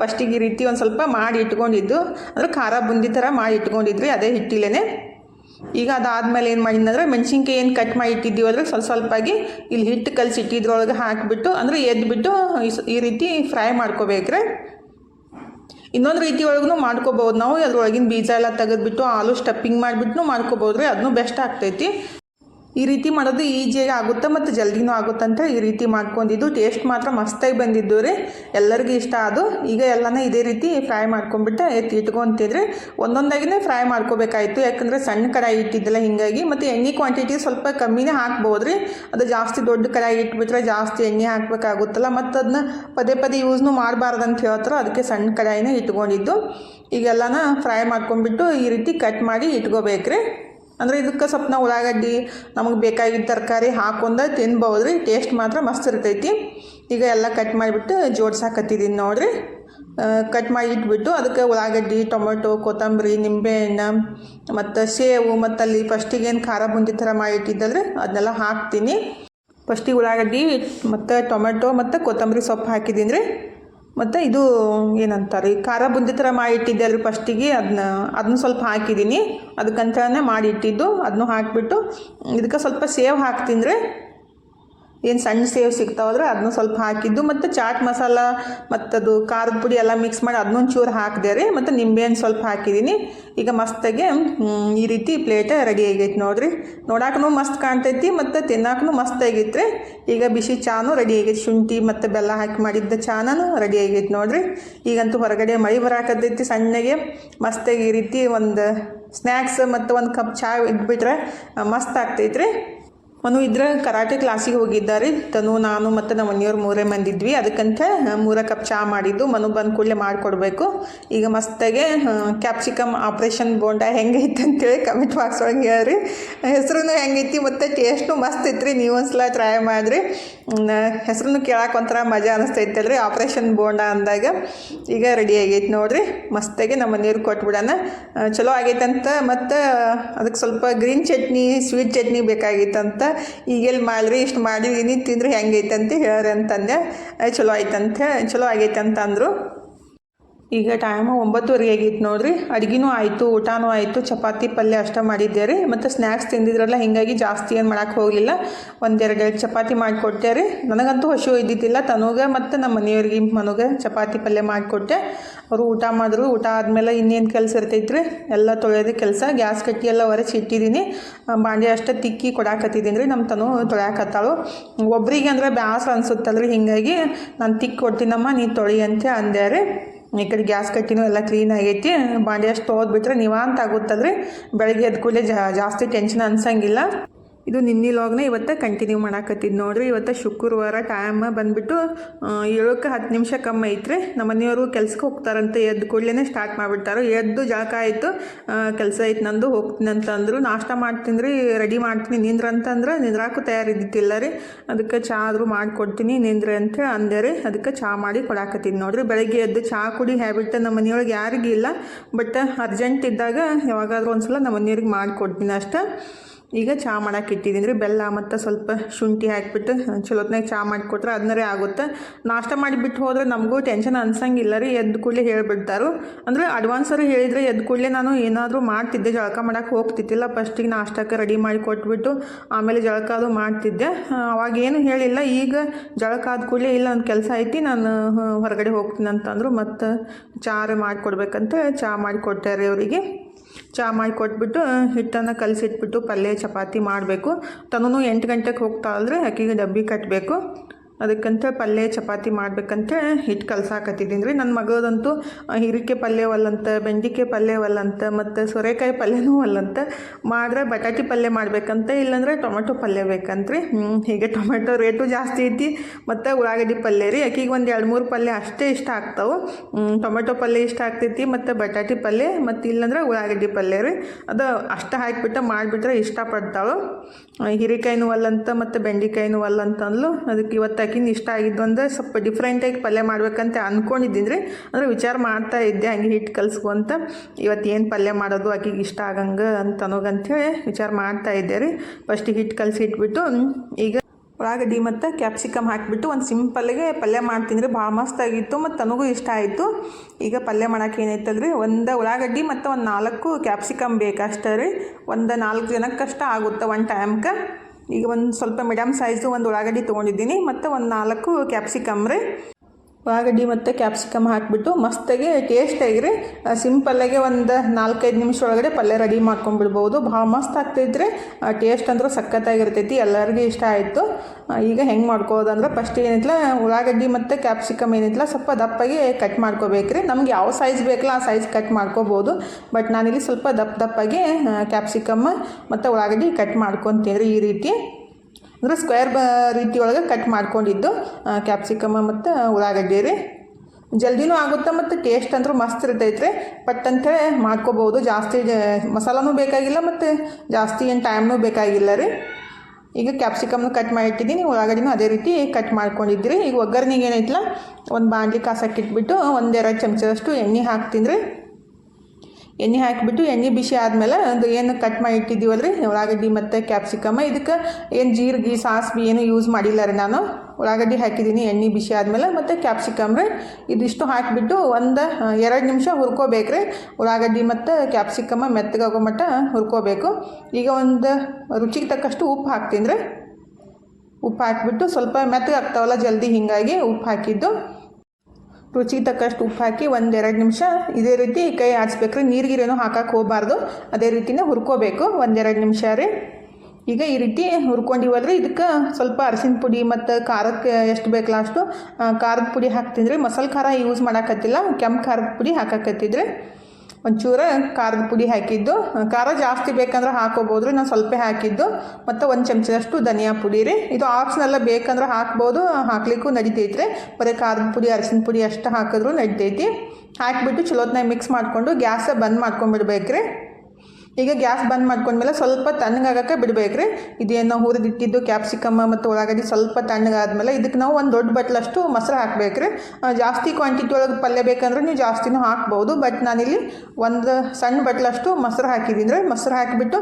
ಫಸ್ಟಿಗೆ ಈ ರೀತಿ ಒಂದು ಸ್ವಲ್ಪ ಮಾಡಿ ಇಟ್ಕೊಂಡಿದ್ದು. ಅಂದ್ರೆ ಖಾರ ಬುಂದಿ ಥರ ಮಾಡಿ ಇಟ್ಕೊಂಡಿದ್ರಿ, ಅದೇ ಹಿಟ್ಟಿಲೇನೆ. ಈಗ ಅದಾದ್ಮೇಲೆ ಏನು ಮಾಡಿದ್ನಂದ್ರೆ ಮೆಣಸಿನ್ಕಾಯಿ ಏನು ಕಟ್ ಮಾಡಿ ಇಟ್ಟಿದ್ದೀವಿ ಅದ್ರಾಗ ಸ್ವಲ್ಪ ಸ್ವಲ್ಪಾಗಿ ಇಲ್ಲಿ ಹಿಟ್ಟು ಕಲಸಿ ಇಟ್ಟಿದ್ರೊಳಗೆ ಹಾಕಿಬಿಟ್ಟು, ಅಂದರೆ ಎದ್ದುಬಿಟ್ಟು ಈ ರೀತಿ ಫ್ರೈ ಮಾಡ್ಕೋಬೇಕ್ರೆ. ಇನ್ನೊಂದು ರೀತಿ ಒಳಗೂ ಮಾಡ್ಕೋಬೋದು ನಾವು. ಅದ್ರೊಳಗಿನ ಬೀಜ ಎಲ್ಲ ತೆಗೆದ್ಬಿಟ್ಟು, ಆಲೂ ಸ್ಟಫಿಂಗ್ ಮಾಡಿಬಿಟ್ಟು ಮಾಡ್ಕೋಬೋದು ರೀ ಅದನ್ನೂ ಬೆಸ್ಟ್ ಆಗ್ತೈತಿ. ಈ ರೀತಿ ಮಾಡೋದು ಈಜಿಯಾಗಿ ಆಗುತ್ತೆ ಮತ್ತು ಜಲ್ದಿನೂ ಆಗುತ್ತೆ ಅಂತ ಈ ರೀತಿ ಮಾಡ್ಕೊಂಡಿದ್ದು. ಟೇಸ್ಟ್ ಮಾತ್ರ ಮಸ್ತಾಗಿ ಬಂದಿದ್ದು ರೀ. ಎಲ್ಲರಿಗೂ ಇಷ್ಟ ಅದು. ಈಗ ಎಲ್ಲನೂ ಇದೇ ರೀತಿ ಫ್ರೈ ಮಾಡ್ಕೊಂಡ್ಬಿಟ್ಟು ಎತ್ತಿ ಇಟ್ಕೊತಿದ್ರೆ ಒಂದೊಂದಾಗಿನೇ ಫ್ರೈ ಮಾಡ್ಕೋಬೇಕಾಯಿತು. ಯಾಕಂದರೆ ಸಣ್ಣ ಕಡಾಯಿ ಇಟ್ಟಿದ್ದಲ್ಲ ಹೀಗಾಗಿ. ಮತ್ತು ಎಣ್ಣೆ ಕ್ವಾಂಟಿಟಿ ಸ್ವಲ್ಪ ಕಮ್ಮಿನೇ ಹಾಕ್ಬೋದು ರೀ. ಅದು ಜಾಸ್ತಿ ದೊಡ್ಡ ಕಡಾಯಿ ಇಟ್ಬಿಟ್ರೆ ಜಾಸ್ತಿ ಎಣ್ಣೆ ಹಾಕಬೇಕಾಗುತ್ತಲ್ಲ. ಮತ್ತು ಅದನ್ನ ಪದೇ ಪದೇ ಯೂಸ್ನು ಮಾಡಬಾರ್ದು ಅಂತ ಹೇಳ್ತಾರೆ ಅದಕ್ಕೆ ಸಣ್ಣ ಕಡಾಯಿನೇ ಇಟ್ಕೊಂಡಿದ್ದು. ಈಗೆಲ್ಲನ ಫ್ರೈ ಮಾಡ್ಕೊಂಡ್ಬಿಟ್ಟು ಈ ರೀತಿ ಕಟ್ ಮಾಡಿ ಇಟ್ಕೋಬೇಕ್ರಿ ಅಂದರೆ ಇದಕ್ಕೆ ಸ್ವಲ್ಪ ನಾವು ಉಳ್ಳಾಗಡ್ಡಿ, ನಮಗೆ ಬೇಕಾಗಿದ್ದ ತರಕಾರಿ ಹಾಕೊಂಡು ತಿನ್ಬೋದು ರೀ ಟೇಸ್ಟ್ ಮಾತ್ರ ಮಸ್ತ್ ಇರ್ತೈತಿ. ಈಗ ಎಲ್ಲ ಕಟ್ ಮಾಡಿಬಿಟ್ಟು ಜೋಡ್ಸಾಕತ್ತಿದ್ದೀನಿ ನೋಡಿರಿ. ಕಟ್ ಮಾಡಿ ಇಟ್ಬಿಟ್ಟು ಅದಕ್ಕೆ ಉಳ್ಳಾಗಡ್ಡಿ, ಟೊಮೆಟೊ, ಕೊತ್ತಂಬರಿ, ನಿಂಬೆಹಣ್ಣು, ಮತ್ತು ಸೇವು, ಮತ್ತು ಅಲ್ಲಿ ಫಸ್ಟಿಗೆ ಏನು ಖಾರ ಬುಂದಿ ಥರ ಮಾಡಿ ಇಟ್ಟಿದ್ದಲ್ರಿ ಅದನ್ನೆಲ್ಲ ಹಾಕ್ತೀನಿ. ಫಸ್ಟಿಗೆ ಉಳ್ಳಾಗಡ್ಡಿ, ಮತ್ತು ಟೊಮೆಟೊ, ಮತ್ತು ಕೊತ್ತಂಬರಿ ಸೊಪ್ಪು ಹಾಕಿದ್ದೀನಿ ರೀ ಮತ್ತು ಇದು ಏನಂತಾರೆ, ಈ ಖಾರ ಬುಂದಿ ಥರ ಮಾಡಿಟ್ಟಿದ್ದೆ ಅಲ್ರಿ ಫಸ್ಟಿಗೆ ಅದನ್ನ ಅದನ್ನ ಸ್ವಲ್ಪ ಹಾಕಿದ್ದೀನಿ. ಅದಕ್ಕಂತಲೇ ಮಾಡಿಟ್ಟಿದ್ದು ಅದನ್ನು ಹಾಕಿಬಿಟ್ಟು, ಇದಕ್ಕೆ ಸ್ವಲ್ಪ ಸೇವ್ ಹಾಕ್ತೀನಿ ಏನು ಸಣ್ಣ ಸೇವ್ ಸಿಗ್ತಾವದ್ರೆ ಅದನ್ನು ಸ್ವಲ್ಪ ಹಾಕಿದ್ದು ಮತ್ತು ಚಾಟ್ ಮಸಾಲ ಮತ್ತು ಅದು ಖಾರದ ಪುಡಿ ಎಲ್ಲ ಮಿಕ್ಸ್ ಮಾಡಿ ಅದನ್ನೊಂದು ಚೂರು ಹಾಕಿದೆ ರೀ, ಮತ್ತು ನಿಂಬೆಹಣ್ಣು ಸ್ವಲ್ಪ ಹಾಕಿದ್ದೀನಿ ಈಗ ಮಸ್ತಾಗೆ ಈ ರೀತಿ ಪ್ಲೇಟ ರೆಡಿ ಆಗೈತೆ ನೋಡಿರಿ. ನೋಡಾಕೂ ಮಸ್ತ್ ಕಾಣ್ತೈತಿ ಮತ್ತು ತಿನ್ನಾಕೂ ಮಸ್ತ್ ರೀ. ಈಗ ಬಿಸಿ ಚಾನು ರೆಡಿ ಆಗೈತೆ. ಶುಂಠಿ ಮತ್ತು ಬೆಲ್ಲ ಹಾಕಿ ಮಾಡಿದ್ದ ಚಾನೂ ರೆಡಿ ಆಗೈತೆ ನೋಡಿರಿ. ಈಗಂತೂ ಹೊರಗಡೆ ಮಳೆ ಬರಾಕತ್ತೈತಿ ಸಣ್ಣಗೆ. ಮಸ್ತಾಗಿ ಈ ರೀತಿ ಒಂದು ಸ್ನ್ಯಾಕ್ಸ್ ಮತ್ತು ಒಂದು ಕಪ್ ಚಹಾ ಇಟ್ಬಿಟ್ರೆ ಮಸ್ತ್ ಆಗ್ತೈತೆ ಮನು ಇದ್ರೆ ಕರಾಟೆ ಕ್ಲಾಸಿಗೆ ಹೋಗಿದ್ದಾರೆ. ತನು, ನಾನು ಮತ್ತು ನಮ್ಮ ಮನೆಯವ್ರು ಮೂರೇ ಮಂದಿದ್ವಿ. ಅದಕ್ಕಂತ ಮೂರ ಕಪ್ ಚಹಾ ಮಾಡಿದ್ದು. ಮನು ಬಂದ ಕೂಡಲೇ ಮಾಡಿಕೊಡ್ಬೇಕು. ಈಗ ಮಸ್ತಾಗೆ ಕ್ಯಾಪ್ಸಿಕಮ್ ಆಪ್ರೇಷನ್ ಬೋಂಡ ಹೆಂಗೈತೆ ಅಂತೇಳಿ ಕಮೆಂಟ್ ಬಾಕ್ಸ್ ಒಳಗೆ ಹೇಳ್ರಿ. ಹೆಸ್ರು ಹೆಂಗೈತಿ ಮತ್ತು ಟೇಸ್ಟು ಮಸ್ತ್ ಐತ್ರಿ. ನೀವು ಒಂದ್ಸಲ ಟ್ರೈ ಮಾಡಿರಿ. ಹೆಸ್ರು ಕೇಳಕ್ಕೆ ಒಂಥರ ಮಜಾ ಅನಿಸ್ತೈತಲ್ರಿ ಆಪ್ರೇಷನ್ ಬೋಂಡ ಅಂದಾಗ ಈಗ ರೆಡಿ ಆಗೈತೆ ನೋಡಿರಿ. ಮಸ್ತಾಗಿ ನಮ್ಮ ಮನೆಯವ್ರಿಗೆ ಕೊಟ್ಬಿಡೋಣ. ಚಲೋ ಆಗೈತಂತ ಮತ್ತು ಅದಕ್ಕೆ ಸ್ವಲ್ಪ ಗ್ರೀನ್ ಚಟ್ನಿ ಸ್ವೀಟ್ ಚಟ್ನಿ ಬೇಕಾಗಿತ್ತಂತ ಈಗೆಲ್ಲಿ ಮಾಡ್ರಿ ಇಷ್ಟು ಮಾಡಿದೀನಿ ತಿಂದ್ರೆ ಹೆಂಗೈತೆ ಅಂತ ಹೇಳ್ರಿ ಅಂತಂದೆ. ಚಲೋ ಆಯ್ತಂತೆ, ಚಲೋ ಆಗೈತೆ ಅಂತ ಅಂದರು. ಈಗ ಟೈಮು ಒಂಬತ್ತುವರೆಗೆ ಆಗಿತ್ತು ನೋಡ್ರಿ. ಅಡುಗೆನೂ ಆಯಿತು, ಊಟನೂ ಆಯಿತು, ಚಪಾತಿ, ಪಲ್ಯ ಅಷ್ಟೇ ಮಾಡಿದ್ದೆ ರೀ. ಮತ್ತು ಸ್ನ್ಯಾಕ್ಸ್ ತಿಂದಿದ್ರಲ್ಲ, ಹೀಗಾಗಿ ಜಾಸ್ತಿ ಏನು ಮಾಡೋಕ್ಕೆ ಹೋಗಲಿಲ್ಲ. ಒಂದೆರಡು ಚಪಾತಿ ಮಾಡಿಕೊಟ್ಟೆ ರೀ. ನನಗಂತೂ ಹಸಿವು ಇದ್ದಿದ್ದಿಲ್ಲ. ತನಗೆ ಮತ್ತು ನಮ್ಮ ಮನೆಯವ್ರಿಗೆ ಮನಗೆ ಚಪಾತಿ, ಪಲ್ಯ ಮಾಡಿಕೊಟ್ಟೆ. ಅವರು ಊಟ ಮಾಡಿದ್ರು. ಊಟ ಆದಮೇಲೆ ಇನ್ನೇನು ಕೆಲಸ ಇರ್ತೈತ್ರಿ. ಎಲ್ಲ ತೊಳೆಯೋದು ಕೆಲಸ. ಗ್ಯಾಸ್ ಕಟ್ಟಿ ಎಲ್ಲ ಒರೆಸಿ ಇಟ್ಟಿದ್ದೀನಿ. ಬಾಂಡೆ ಅಷ್ಟೇ ತಿಕ್ಕಿ ಕೊಡಾಕತ್ತಿದ್ದೀನಿ ರೀ. ನಮ್ಮ ತನು ತೊಳ್ಯಾಕತ್ತಾಳು. ಒಬ್ರಿಗೆ ಅಂದರೆ ಬ್ಯಾಸ್ರ ಅನ್ಸುತ್ತಲ್ರಿ. ಹೀಗಾಗಿ ನಾನು ತಿಕ್ಕಿ ಕೊಡ್ತೀನಮ್ಮ ನೀ ತೊಳಿ ಅಂತ ಅಂದೆ ರೀ. ಈ ಕಡೆ ಗ್ಯಾಸ್ ಕಟ್ಟಿನೂ ಎಲ್ಲ ಕ್ಲೀನ್ ಆಗೈತಿ. ಬಾಂಡೆ ಅಷ್ಟು ತೋದ್ಬಿಟ್ರೆ ನಿವಾಂತ ಆಗುತ್ತಲ್ರಿ. ಬೆಳಗ್ಗೆ ಎದ್ದ ಕೂಡಲೇ ಜಾಸ್ತಿ ಟೆನ್ಷನ್ ಅನ್ಸಂಗಿಲ್ಲ. ಇದು ನಿನ್ನಿಲೋಗ್ನೆ ಇವತ್ತು ಕಂಟಿನ್ಯೂ ಮಾಡಾಕತ್ತಿದ್ದು ನೋಡ್ರಿ. ಇವತ್ತು ಶುಕ್ರವಾರ ಟೈಮ್ ಬಂದುಬಿಟ್ಟು ಏಳಕ್ಕೆ ಹತ್ತು ನಿಮಿಷ ಕಮ್ಮಿ ಐತ್ರಿ. ನಮ್ಮ ಮನೆಯವರು ಕೆಲ್ಸಕ್ಕೆ ಹೋಗ್ತಾರಂತ ಎದ್ದು ಕೂಡಲೇ ಸ್ಟಾರ್ಟ್ ಮಾಡಿಬಿಡ್ತಾರೆ. ಎದ್ದು ಜಳಕ ಆಯಿತು. ಕೆಲಸ ಐತೆ ನಂದು, ಹೋಗ್ತೀನಿ ಅಂತಂದ್ರು ನಾಷ್ಟ ಮಾಡ್ತೀನಿ ರೀ ರೆಡಿ ಮಾಡ್ತೀನಿ. ನಿಂದ್ರ ಅಂತಂದ್ರೆ ನಿಂದ್ರಾಕು ತಯಾರಿದ್ದಿತ್ತಿಲ್ಲ ರೀ. ಅದಕ್ಕೆ ಚಹಾ ಆದರೂ ಮಾಡಿಕೊಡ್ತೀನಿ, ನಿಂದ್ರೆ ಅಂತ ಅಂದೆ ರೀ. ಅದಕ್ಕೆ ಚಹಾ ಮಾಡಿ ಕೊಡಾಕತ್ತೀನಿ ನೋಡ್ರಿ. ಬೆಳಗ್ಗೆ ಎದ್ದು ಚಹಾ ಕುಡಿ ಹ್ಯಾಬಿಟ್ ನಮ್ಮ ಮನೆಯೊಳಗೆ ಯಾರಿಗೂ ಇಲ್ಲ. ಬಟ್ ಅರ್ಜೆಂಟ್ ಇದ್ದಾಗ ಯಾವಾಗಾದ್ರೂ ಒಂದ್ಸಲ ನಮ್ಮ ಮನೆಯವ್ರಿಗೆ ಮಾಡಿಕೊಡ್ತೀನಿ ಅಷ್ಟೇ. ಈಗ ಚಹಾ ಮಾಡಕ್ಕೆ ಇಟ್ಟಿದ್ದೀನಿ. ರೀ ಬೆಲ್ಲ ಮತ್ತು ಸ್ವಲ್ಪ ಶುಂಠಿ ಹಾಕಿಬಿಟ್ಟು ಚಲೋತ್ನಾಗ ಚಹಾ ಮಾಡಿಕೊಟ್ರೆ ಅದನ್ನರೇ ಆಗುತ್ತೆ. ನಾಷ್ಟ ಮಾಡಿಬಿಟ್ಟು ಹೋದ್ರೆ ನಮಗೂ ಟೆನ್ಷನ್ ಅನ್ಸಂಗಿಲ್ಲ ರೀ, ಎದ್ದು ಕೂಡಲೇ ಹೇಳಿಬಿಡ್ತಾರು. ಅಂದರೆ ಅಡ್ವಾನ್ಸರು ಹೇಳಿದರೆ ಎದ್ದು ಕೂಡಲೇ ನಾನು ಏನಾದರೂ ಮಾಡ್ತಿದ್ದೆ. ಜಳಕ ಮಾಡಕ್ಕೆ ಹೋಗ್ತಿದ್ದಿಲ್ಲ. ಫಸ್ಟಿಗೆ ನಾಷ್ಟಕ್ಕೆ ರೆಡಿ ಮಾಡಿ ಕೊಟ್ಬಿಟ್ಟು, ಆಮೇಲೆ ಜಳಕ ಅದು ಮಾಡ್ತಿದ್ದೆ. ಅವಾಗೇನು ಹೇಳಿಲ್ಲ. ಈಗ ಜಳಕ ಆದ ಕೂಡಲೇ ಇಲ್ಲ, ಒಂದು ಕೆಲಸ ಐತಿ, ನಾನು ಹೊರಗಡೆ ಹೋಗ್ತೀನಿ ಅಂತಂದರು ಮತ್ತು ಚಾರು ಮಾಡಿಕೊಡ್ಬೇಕಂತ ಚಹಾ ಮಾಡಿಕೊಟ್ಟೆ ಅವರಿಗೆ. ಚಹಾ ಮಾಡಿ ಕೊಟ್ಬಿಟ್ಟು ಹಿಟ್ಟನ್ನು ಕಲಸಿಟ್ಬಿಟ್ಟು ಪಲ್ಯ, ಚಪಾತಿ ಮಾಡಬೇಕು. ತನೂ ಎಂಟು ಗಂಟೆಗೆ ಹೋಗ್ತಾ ಅಂದರೆ ಅಕ್ಕಿಗೆ ಡಬ್ಬಿ ಕಟ್ಟಬೇಕು ಅದಕ್ಕಂತ ಪಲ್ಯ, ಚಪಾತಿ ಮಾಡ್ಬೇಕಂತ ಹಿಟ್ಟು ಕಲ್ಸಾಕತ್ತಿದ್ದೀನಿ. ರೀ ನನ್ನ ಮಗದಂತೂ ಹೀರಿಕೆ ಪಲ್ಯ ಒಲ್ಲಂತ ಬೆಂಡಿಕೆ ಪಲ್ಯ ಒಲ್ಲಂತ ಮತ್ತು ಸೋರೆಕಾಯಿ ಪಲ್ಯನೂ ಒಲ್ಲಂತ ಮಾಡ್ರೆ ಬಟಾಟಿ ಪಲ್ಯ ಮಾಡ್ಬೇಕಂತ, ಇಲ್ಲಾಂದ್ರೆ ಟೊಮೆಟೊ ಪಲ್ಯ ಬೇಕಂತ್ರಿ. ಹೀಗೆ ಟೊಮೆಟೊ ರೇಟು ಜಾಸ್ತಿ ಐತಿ, ಮತ್ತು ಉಳ್ಳಾಗಡ್ಡಿ ಪಲ್ಯ ರೀ. ಯಾಕೀಗ ಒಂದು ಎರಡು ಮೂರು ಪಲ್ಯ ಅಷ್ಟೇ ಇಷ್ಟ ಆಗ್ತಾವೆ. ಟೊಮೆಟೊ ಪಲ್ಯ ಇಷ್ಟ ಆಗ್ತೈತಿ, ಮತ್ತು ಬಟಾಟಿ ಪಲ್ಯ, ಮತ್ತು ಇಲ್ಲಾಂದ್ರೆ ಉಳ್ಳಾಗಡ್ಡಿ ಪಲ್ಯ ರೀ. ಅದು ಅಷ್ಟು ಹಾಕಿಬಿಟ್ಟು ಮಾಡಿಬಿಟ್ರೆ ಇಷ್ಟಪಡ್ತಾಳು. ಹೀರೆಕಾಯಿನೂ ಅಲ್ಲಂತ, ಮತ್ತು ಬೆಂಡೆಕಾಯಿನೂ ಅಲ್ಲಂತಂದ್ಲು, ಅದಕ್ಕೆ ಇವತ್ತು ಆಕಿನ ಇಷ್ಟ ಆಗಿದ್ದು ಅಂದರೆ ಸ್ವಲ್ಪ ಡಿಫ್ರೆಂಟಾಗಿ ಪಲ್ಯ ಮಾಡ್ಬೇಕಂತ ಅಂದ್ಕೊಂಡಿದ್ದೀನಿ ಅಂದರೆ ವಿಚಾರ ಮಾಡ್ತಾ ಇದ್ದೆ, ಹಂಗೆ ಹಿಟ್ಟು ಕಲ್ಸ್ಕೊಂತ ಇವತ್ತು ಏನು ಪಲ್ಯ ಮಾಡೋದು, ಆಕಿಗೆ ಇಷ್ಟ ಆಗಂಗೆ ಅಂತ ಅನ್ನೋಗಂಥೇಳಿ ವಿಚಾರ ಮಾಡ್ತಾ ಇದ್ದೆ ರೀ. ಫಸ್ಟಿಗೆ ಹಿಟ್ಟು ಕಲಸಿ ಇಟ್ಬಿಟ್ಟು, ಈಗ ಉಳ್ಳಾಗಡ್ಡಿ ಮತ್ತು ಕ್ಯಾಪ್ಸಿಕಮ್ ಹಾಕಿಬಿಟ್ಟು ಒಂದು ಸಿಂಪಲ್ಗೆ ಪಲ್ಯ ಮಾಡ್ತೀನಿ ರೀ. ಭಾಳ ಮಸ್ತಾಗಿತ್ತು ಮತ್ತು ತನಗೂ ಇಷ್ಟ ಆಯಿತು. ಈಗ ಪಲ್ಯ ಮಾಡೋಕೆ ಏನೈತಲ್ರಿ ಒಂದು ಉಳ್ಳಾಗಡ್ಡಿ ಮತ್ತು ಒಂದು ನಾಲ್ಕು ಕ್ಯಾಪ್ಸಿಕಮ್ ಬೇಕಷ್ಟೇ ರೀ. ಒಂದು ನಾಲ್ಕು ಜನಕ್ಕಷ್ಟ ಆಗುತ್ತೆ ಒಂದು ಟೈಮ್ಗೆ ಈಗ ಒಂದು ಸ್ವಲ್ಪ ಮೀಡಿಯಮ್ ಸೈಜು ಒಂದು ಉಳ್ಳಾಗಡ್ಡಿ ತೊಗೊಂಡಿದ್ದೀನಿ. ಮತ್ತು ಒಂದು ನಾಲ್ಕು ಕ್ಯಾಪ್ಸಿಕಮ್ ರೀ. ಉಳ್ಳಾಗಡ್ಡಿ ಮತ್ತು ಕ್ಯಾಪ್ಸಿಕಮ್ ಹಾಕಿಬಿಟ್ಟು ಮಸ್ತಾಗಿ ಟೇಸ್ಟಾಗಿರಿ ಸಿಂಪಲ್ಲಾಗೆ ಒಂದು ನಾಲ್ಕೈದು ನಿಮಿಷ ಒಳಗಡೆ ಪಲ್ಯ ರೆಡಿ ಮಾಡ್ಕೊಂಡ್ಬಿಡ್ಬೋದು. ಭಾಳ ಮಸ್ತ್ ಆಗ್ತೈತ್ರಿ ಟೇಸ್ಟ್ ಅಂದ್ರೆ ಸಖತ್ತಾಗಿರ್ತೈತಿ, ಎಲ್ಲರಿಗೂ ಇಷ್ಟ ಆಯಿತು. ಈಗ ಹೆಂಗೆ ಮಾಡ್ಕೋದಂದ್ರೆ ಫಸ್ಟ್ ಏನಿತ್ತಲ್ಲ, ಉಳ್ಳಾಗಡ್ಡಿ ಮತ್ತು ಕ್ಯಾಪ್ಸಿಕಮ್ ಏನಿತ್ತಲ್ಲ, ಸ್ವಲ್ಪ ದಪ್ಪಾಗಿ ಕಟ್ ಮಾಡ್ಕೋಬೇಕ್ರಿ. ನಮ್ಗೆ ಯಾವ ಸೈಜ್ ಬೇಕಲ್ಲ, ಆ ಸೈಜ್ ಕಟ್ ಮಾಡ್ಕೋಬೋದು. ಬಟ್ ನಾನಿಲ್ಲಿ ಸ್ವಲ್ಪ ದಪ್ಪ ದಪ್ಪಾಗಿ ಕ್ಯಾಪ್ಸಿಕಮ್ ಮತ್ತು ಉಳ್ಳಾಗಡ್ಡಿ ಕಟ್ ಮಾಡ್ಕೊತೀನಿ ರೀ ಈ ರೀತಿ. ಅಂದರೆ ಸ್ಕ್ವೇರ್ ಬ ರೀತಿ ಒಳಗೆ ಕಟ್ ಮಾಡ್ಕೊಂಡಿದ್ದು ಕ್ಯಾಪ್ಸಿಕಮ್ ಮತ್ತು ಉಳ್ಳಾಗಡ್ಡೆ ರೀ ಜಲ್ದಿನೂ ಆಗುತ್ತೆ ಮತ್ತು ಟೇಸ್ಟ್ ಅಂದರೂ ಮಸ್ತ್ ಇರ್ತೈತೆ ರೀ ಬಟ್ ಅಂತೇಳಿ ಮಾಡ್ಕೋಬೋದು. ಜಾಸ್ತಿ ಮಸಾಲನೂ ಬೇಕಾಗಿಲ್ಲ ಮತ್ತು ಜಾಸ್ತಿ ಏನು ಟೈಮ್ನೂ ಬೇಕಾಗಿಲ್ಲ ರೀ. ಈಗ ಕ್ಯಾಪ್ಸಿಕಮ್ನು ಕಟ್ ಮಾಡಿಟ್ಟಿದ್ದೀನಿ, ಉಳ್ಳಾಗಡ್ಡಿನೂ ಅದೇ ರೀತಿ ಕಟ್ ಮಾಡ್ಕೊಂಡಿದ್ದಿರಿ. ಈಗ ಒಗ್ಗರ್ನಿಗೆ ಏನೈತಲ್ಲ ಒಂದು ಬಾಂಡ್ಲಿ ಕಾಸಕ್ಕೆ ಇಟ್ಬಿಟ್ಟು ಒಂದೆರಡು ಚಮಚದಷ್ಟು ಎಣ್ಣೆ ಹಾಕ್ತೀನಿ ರೀ ಎಣ್ಣೆ ಹಾಕಿಬಿಟ್ಟು ಎಣ್ಣೆ ಬಿಸಿ ಆದಮೇಲೆ ಅದು ಏನು ಕಟ್ ಮಾಡಿ ಇಟ್ಟಿದ್ದೀವಲ್ಲ ರೀ ಉಳ್ಳಾಗಡ್ಡಿ ಮತ್ತು ಕ್ಯಾಪ್ಸಿಕಮ್ ಇದಕ್ಕೆ ಏನು ಜೀರಿಗೆ, ಸಾಸ್ವಿ ಏನು ಯೂಸ್ ಮಾಡಿಲ್ಲ ರೀ ನಾನು? ಉಳ್ಳಾಗಡ್ಡಿ ಹಾಕಿದ್ದೀನಿ, ಎಣ್ಣೆ ಬಿಸಿ ಆದಮೇಲೆ ಮತ್ತು ಕ್ಯಾಪ್ಸಿಕಮ್ ರೀ. ಇದಿಷ್ಟು ಹಾಕಿಬಿಟ್ಟು ಒಂದು ಎರಡು ನಿಮಿಷ ಹುರ್ಕೋಬೇಕು ರೀ ಉಳ್ಳಾಗಡ್ಡಿ ಮತ್ತು ಕ್ಯಾಪ್ಸಿಕಮ್ಮ ಮೆತ್ತಗಾಗೋ ಮಟ್ಟ ಹುರ್ಕೋಬೇಕು. ಈಗ ಒಂದು ರುಚಿಗೆ ತಕ್ಕಷ್ಟು ಉಪ್ಪು ಹಾಕ್ತೀನಿ ರೀ. ಉಪ್ಪು ಹಾಕಿಬಿಟ್ಟು ಸ್ವಲ್ಪ ಮೆತ್ತಗೆ ಆಗ್ತಾವಲ್ಲ ಜಲ್ದಿ ಹೀಗಾಗಿ ಉಪ್ಪು ಹಾಕಿದ್ದು. ರುಚಿಗೆ ತಕ್ಕಷ್ಟು ಉಪ್ಪು ಹಾಕಿ ಒಂದೆರಡು ನಿಮಿಷ ಇದೇ ರೀತಿ ಕೈ ಆಡಿಸ್ಬೇಕ್ರಿ ನೀರಿಗಿರೇನೋ ಹಾಕಕ್ಕೆ ಹೋಗಬಾರ್ದು. ಅದೇ ರೀತಿನೇ ಹುರ್ಕೋಬೇಕು. ಒಂದೆರಡು ನಿಮಿಷ ರೀ. ಈಗ ಈ ರೀತಿ ಹುರ್ಕೊಂಡಿವಲ್ರಿ. ಇದಕ್ಕೆ ಸ್ವಲ್ಪ ಅರಸಿನ ಪುಡಿ ಮತ್ತು ಖಾರಕ್ಕೆ ಎಷ್ಟು ಬೇಕಲ್ಲ ಅಷ್ಟು ಖಾರದ ಪುಡಿ ಹಾಕ್ತಿದ್ರಿ ಮಸಾಲೆ ಖಾರ ಯೂಸ್ ಮಾಡೋಕತ್ತಿಲ್ಲ. ಕೆಂಪು ಖಾರದ ಪುಡಿ ಹಾಕಕತ್ತಿದ್ರಿ. ಒಂಚೂರು ಖಾರದ ಪುಡಿ ಹಾಕಿದ್ದು ಖಾರ ಜಾಸ್ತಿ ಬೇಕಂದ್ರೆ ಹಾಕೋಬೋದು ರೀ, ನಾನು ಸ್ವಲ್ಪ ಹಾಕಿದ್ದು. ಮತ್ತು ಒಂದು ಚಮಚದಷ್ಟು ಧನಿಯಾ ಪುಡಿ ರೀ. ಇದು ಆಪ್ಷನಲ್ಲ ಬೇಕಂದ್ರೆ ಹಾಕ್ಬೋದು, ಹಾಕ್ಲಿಕ್ಕೂ ನಡಿತೈತೆ ರೀ. ಬರೀ ಖಾರದ ಪುಡಿ, ಅರಿಶಿನ ಪುಡಿ ಅಷ್ಟು ಹಾಕಿದ್ರು ನಡಿತೈತಿ. ಹಾಕಿಬಿಟ್ಟು ಚಲೋತ್ನಾಗ ಮಿಕ್ಸ್ ಮಾಡಿಕೊಂಡು ಗ್ಯಾಸ ಬಂದ್ ಮಾಡ್ಕೊಂಡ್ಬಿಡ್ಬೇಕು ರೀ ಈಗ ಗ್ಯಾಸ್ ಬಂದ್ ಮಾಡ್ಕೊಂಡ್ಮೇಲೆ ಸ್ವಲ್ಪ ತಣ್ಣಗಾಗಕ್ಕೆ ಬಿಡ್ಬೇಕು ರೀ ಇದೇನು ಹುರಿದಿಟ್ಟಿದ್ದು ಕ್ಯಾಪ್ಸಿಕಮ್ ಮತ್ತು ಉಳ್ಳಾಗಡ್ಡಿ ಸ್ವಲ್ಪ ತಣ್ಣಗಾದ್ಮೇಲೆ ಇದಕ್ಕೆ ನಾವು ಒಂದು ದೊಡ್ಡ ಬಟ್ಲಷ್ಟು ಮೊಸರು ರೀ ಜಾಸ್ತಿ ಕ್ವಾಂಟಿಟಿ ಒಳಗೆ ಪಲ್ಯ ಬೇಕಂದ್ರೆ ನೀವು ಜಾಸ್ತಿನೂ ಹಾಕ್ಬೋದು. ಬಟ್ ನಾನಿಲ್ಲಿ ಒಂದು ಸಣ್ಣ ಬಟ್ಲಷ್ಟು ಮೊಸರು ಹಾಕಿದ್ದೀನಿ. ರೀ ಮೊಸರು ಹಾಕಿಬಿಟ್ಟು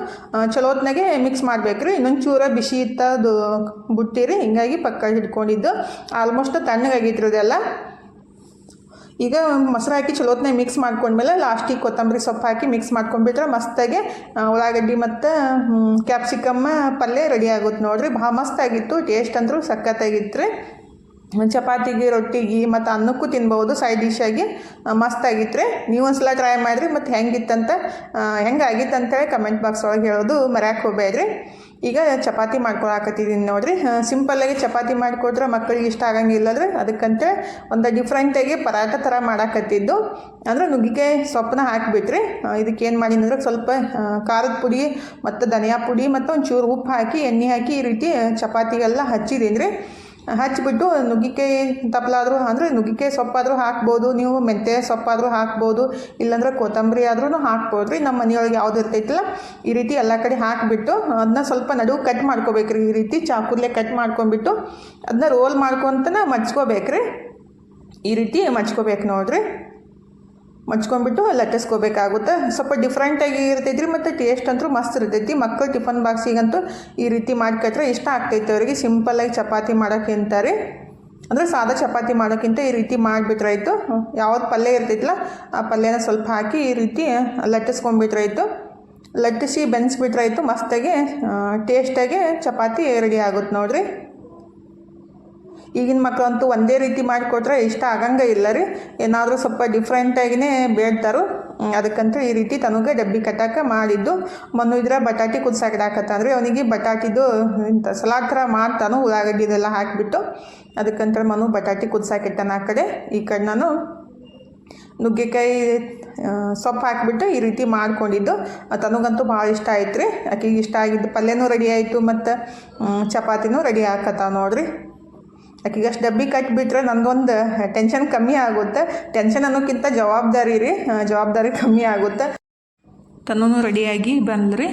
ಚಲೋತ್ನಾಗೆ ಮಿಕ್ಸ್ ಮಾಡ್ಬೇಕು ರೀ ಇನ್ನೊಂದು ಚೂರ ಬಿಸಿ ಇತ್ತದು ಬುಟ್ಟಿರಿ. ಹಿಂಗಾಗಿ ಪಕ್ಕ ಹಿಡ್ಕೊಂಡಿದ್ದು. ಆಲ್ಮೋಸ್ಟ್ ತಣ್ಣಗಾಗಿತ್ತು ಅದೆಲ್ಲ. ಈಗ ಮೊಸರು ಹಾಕಿ ಚಲೋತ್ನಾಗ ಮಿಕ್ಸ್ ಮಾಡ್ಕೊಂಡ್ಮೇಲೆ ಲಾಸ್ಟಿಗೆ ಕೊತ್ತಂಬರಿ ಸೊಪ್ಪು ಹಾಕಿ ಮಿಕ್ಸ್ ಮಾಡ್ಕೊಂಡ್ಬಿಟ್ರೆ ಮಸ್ತಾಗೆ ಉಳ್ಳಾಗಡ್ಡಿ ಮತ್ತು ಕ್ಯಾಪ್ಸಿಕಮ್ಮ ಪಲ್ಯ ರೆಡಿ ಆಗುತ್ತೆ ನೋಡಿರಿ. ಭಾಳ ಮಸ್ತಾಗಿತ್ತು. ಟೇಸ್ಟ್ ಅಂದರೂ ಸಖತ್ತಾಗಿತ್ತು ರೀ ಚಪಾತಿಗೆ, ರೊಟ್ಟಿಗೆ ಮತ್ತು ಅನ್ನಕ್ಕೂ ತಿನ್ಬೋದು ಸೈಡ್ ಡಿಶಾಗಿ ಮಸ್ತಾಗಿತ್ತು ರೀ ನೀವು ಒಂದ್ಸಲ ಟ್ರೈ ಮಾಡಿರಿ. ಮತ್ತು ಹೆಂಗಿತ್ತಂತ ಹೆಂಗೆ ಆಗಿತ್ತು ಅಂತೇಳಿ ಕಮೆಂಟ್ ಬಾಕ್ಸ್ ಒಳಗೆ ಹೇಳೋದು ಮರ್ಯಾಕೆ ಹೋಗ್ಬೇಡ್ರಿ. ಈಗ ಚಪಾತಿ ಮಾಡ್ಕೊಳಕತ್ತಿದ್ದೀನಿ ನೋಡಿರಿ. ಸಿಂಪಲ್ಲಾಗಿ ಚಪಾತಿ ಮಾಡಿಕೊಟ್ರೆ ಮಕ್ಕಳಿಗೆ ಇಷ್ಟ ಆಗಂಗಿಲ್ಲದ್ರೆ ಅದಕ್ಕಂತೆ ಒಂದು ಡಿಫ್ರೆಂಟಾಗಿ ಪರಾಟ ಥರ ಮಾಡಾಕತ್ತಿದ್ದು. ಅಂದರೆ ನುಗ್ಗಿಕಾಯಿ ಸೊಪ್ಪನ್ನ ಹಾಕಿಬಿಟ್ರಿ. ಇದಕ್ಕೆ ಏನು ಮಾಡಿ ಅಂದ್ರೆ ಸ್ವಲ್ಪ ಖಾರದ ಪುಡಿ ಮತ್ತು ಧನಿಯಾ ಪುಡಿ ಮತ್ತು ಒಂಚೂರು ಉಪ್ಪು ಹಾಕಿ ಎಣ್ಣೆ ಹಾಕಿ ಈ ರೀತಿ ಚಪಾತಿಗೆಲ್ಲ ಹಚ್ಚಿದ್ದೀನಿ ರೀ. ಹಚ್ಚಿಬಿಟ್ಟು ನುಗ್ಗಿಕಾಯಿ ತಪ್ಪಲಾದರೂ ಅಂದರೆ ನುಗ್ಗಿಕಾಯಿ ಸೊಪ್ಪಾದರೂ ಹಾಕ್ಬೋದು, ನೀವು ಮೆಂತ್ಯ ಸೊಪ್ಪಾದರೂ ಹಾಕ್ಬೋದು, ಇಲ್ಲಾಂದ್ರೆ ಕೊತ್ತಂಬರಿ ಆದ್ರೂ ಹಾಕ್ಬೋದು ರೀ ನಮ್ಮ ಮನೆಯೊಳಗೆ ಯಾವ್ದು ಇರ್ತೈತಿಲ್ಲ, ಈ ರೀತಿ ಎಲ್ಲ ಕಡೆ ಹಾಕಿಬಿಟ್ಟು ಅದನ್ನ ಸ್ವಲ್ಪ ನಡು ಕಟ್ ಮಾಡ್ಕೋಬೇಕು ರೀ ಈ ರೀತಿ ಚಾಕುರ್ಲೆ ಕಟ್ ಮಾಡ್ಕೊಂಡ್ಬಿಟ್ಟು ಅದನ್ನ ರೋಲ್ ಮಾಡ್ಕೊತನ ಮಚ್ಕೋಬೇಕು ರೀ ಈ ರೀತಿ ಮಚ್ಕೋಬೇಕು ನೋಡಿರಿ. ಮಚ್ಕೊಂಡ್ಬಿಟ್ಟು ಲಟ್ಟಿಸ್ಕೋಬೇಕಾಗುತ್ತೆ ಸ್ವಲ್ಪ ಡಿಫ್ರೆಂಟಾಗಿ ಇರ್ತೈತಿ ರೀ ಮತ್ತು ಟೇಸ್ಟ್ ಅಂತೂ ಮಸ್ತ್ ಇರ್ತೈತಿ. ಮಕ್ಕಳು ಟಿಫನ್ ಬಾಕ್ಸಿಗಂತೂ ಈ ರೀತಿ ಮಾಡ್ಕೊಟ್ರೆ ಇಷ್ಟ ಆಗ್ತೈತೆ ಅವರಿಗೆ. ಸಿಂಪಲ್ಲಾಗಿ ಚಪಾತಿ ಮಾಡೋಕ್ಕಿಂತ ಅಂದರೆ ಸಾದಾ ಚಪಾತಿ ಮಾಡೋಕ್ಕಿಂತ ಈ ರೀತಿ ಮಾಡಿಬಿಟ್ರಾಯ್ತು. ಯಾವ್ದು ಪಲ್ಯ ಇರ್ತೈತಲ್ಲ ಆ ಪಲ್ಯನ ಸ್ವಲ್ಪ ಹಾಕಿ ಈ ರೀತಿ ಲಟ್ಟಿಸ್ಕೊಂಡ್ಬಿಟ್ರಾಯ್ತು. ಲಟ್ಟಿಸಿ ಬೆನ್ಸ್ಬಿಟ್ರಾಯ್ತು. ಮಸ್ತಾಗಿ ಟೇಸ್ಟಾಗಿ ಚಪಾತಿ ರೆಡಿ ಆಗುತ್ತೆ ನೋಡಿರಿ. ಈಗಿನ ಮಕ್ಕಳಂತೂ ಒಂದೇ ರೀತಿ ಮಾಡಿಕೊಟ್ರೆ ಇಷ್ಟ ಆಗಂಗೆ ಇಲ್ಲ ರೀ. ಏನಾದರೂ ಸ್ವಲ್ಪ ಡಿಫ್ರೆಂಟಾಗಿಯೇ ಬೇಡ್ತಾರೋ. ಅದಕ್ಕಂತ ಈ ರೀತಿ ತನಗೆ ಡಬ್ಬಿ ಕಟ್ಟಾಕ ಮಾಡಿದ್ದು. ಮನು ಇದ್ರೆ ಬಟಾಟಿ ಕುದ್ಸಾಕಿಡಾಕತ್ತಂದ್ರೆ ಅವನಿಗೆ ಬಟಾಟಿದು ಇಂಥ ಸಲಾಡ್ ಥರ ಮಾಡ್ತಾನು, ಉಳ್ಳಾಗಡ್ಡಿ ಇದೆಲ್ಲ ಹಾಕಿಬಿಟ್ಟು. ಅದಕ್ಕಂತ ಮನು ಬಟಾಟಿ ಕುದಿಸಾಕಿಟ್ಟಾನ ಆ ಕಡೆ. ಈ ಕಡೆ ನಾನು ನುಗ್ಗೆಕಾಯಿ ಸೊಪ್ಪು ಹಾಕಿಬಿಟ್ಟು ಈ ರೀತಿ ಮಾಡ್ಕೊಂಡಿದ್ದು. ತನಗಂತೂ ಭಾಳ ಇಷ್ಟ ಆಯ್ತು ರೀ ಆಕೆಗೆ ಇಷ್ಟ ಆಗಿದ್ದು ಪಲ್ಯನೂ ರೆಡಿ ಆಯಿತು ಮತ್ತು ಚಪಾತಿನೂ ರೆಡಿ ಹಾಕತ್ತಾವ ನೋಡಿರಿ. ಆಕೆಗೆ ಅಷ್ಟು ಡಬ್ಬಿ ಕಟ್ಟಿಬಿಟ್ರೆ ನನಗೊಂದು ಟೆನ್ಷನ್ ಕಮ್ಮಿ ಆಗುತ್ತೆ. ಟೆನ್ಷನ್ ಅನ್ನೋಕ್ಕಿಂತ ಜವಾಬ್ದಾರಿ ರೀ ಜವಾಬ್ದಾರಿ ಕಮ್ಮಿ ಆಗುತ್ತೆ. ತನೂ ರೆಡಿಯಾಗಿ ಬಂದ್ರಿ.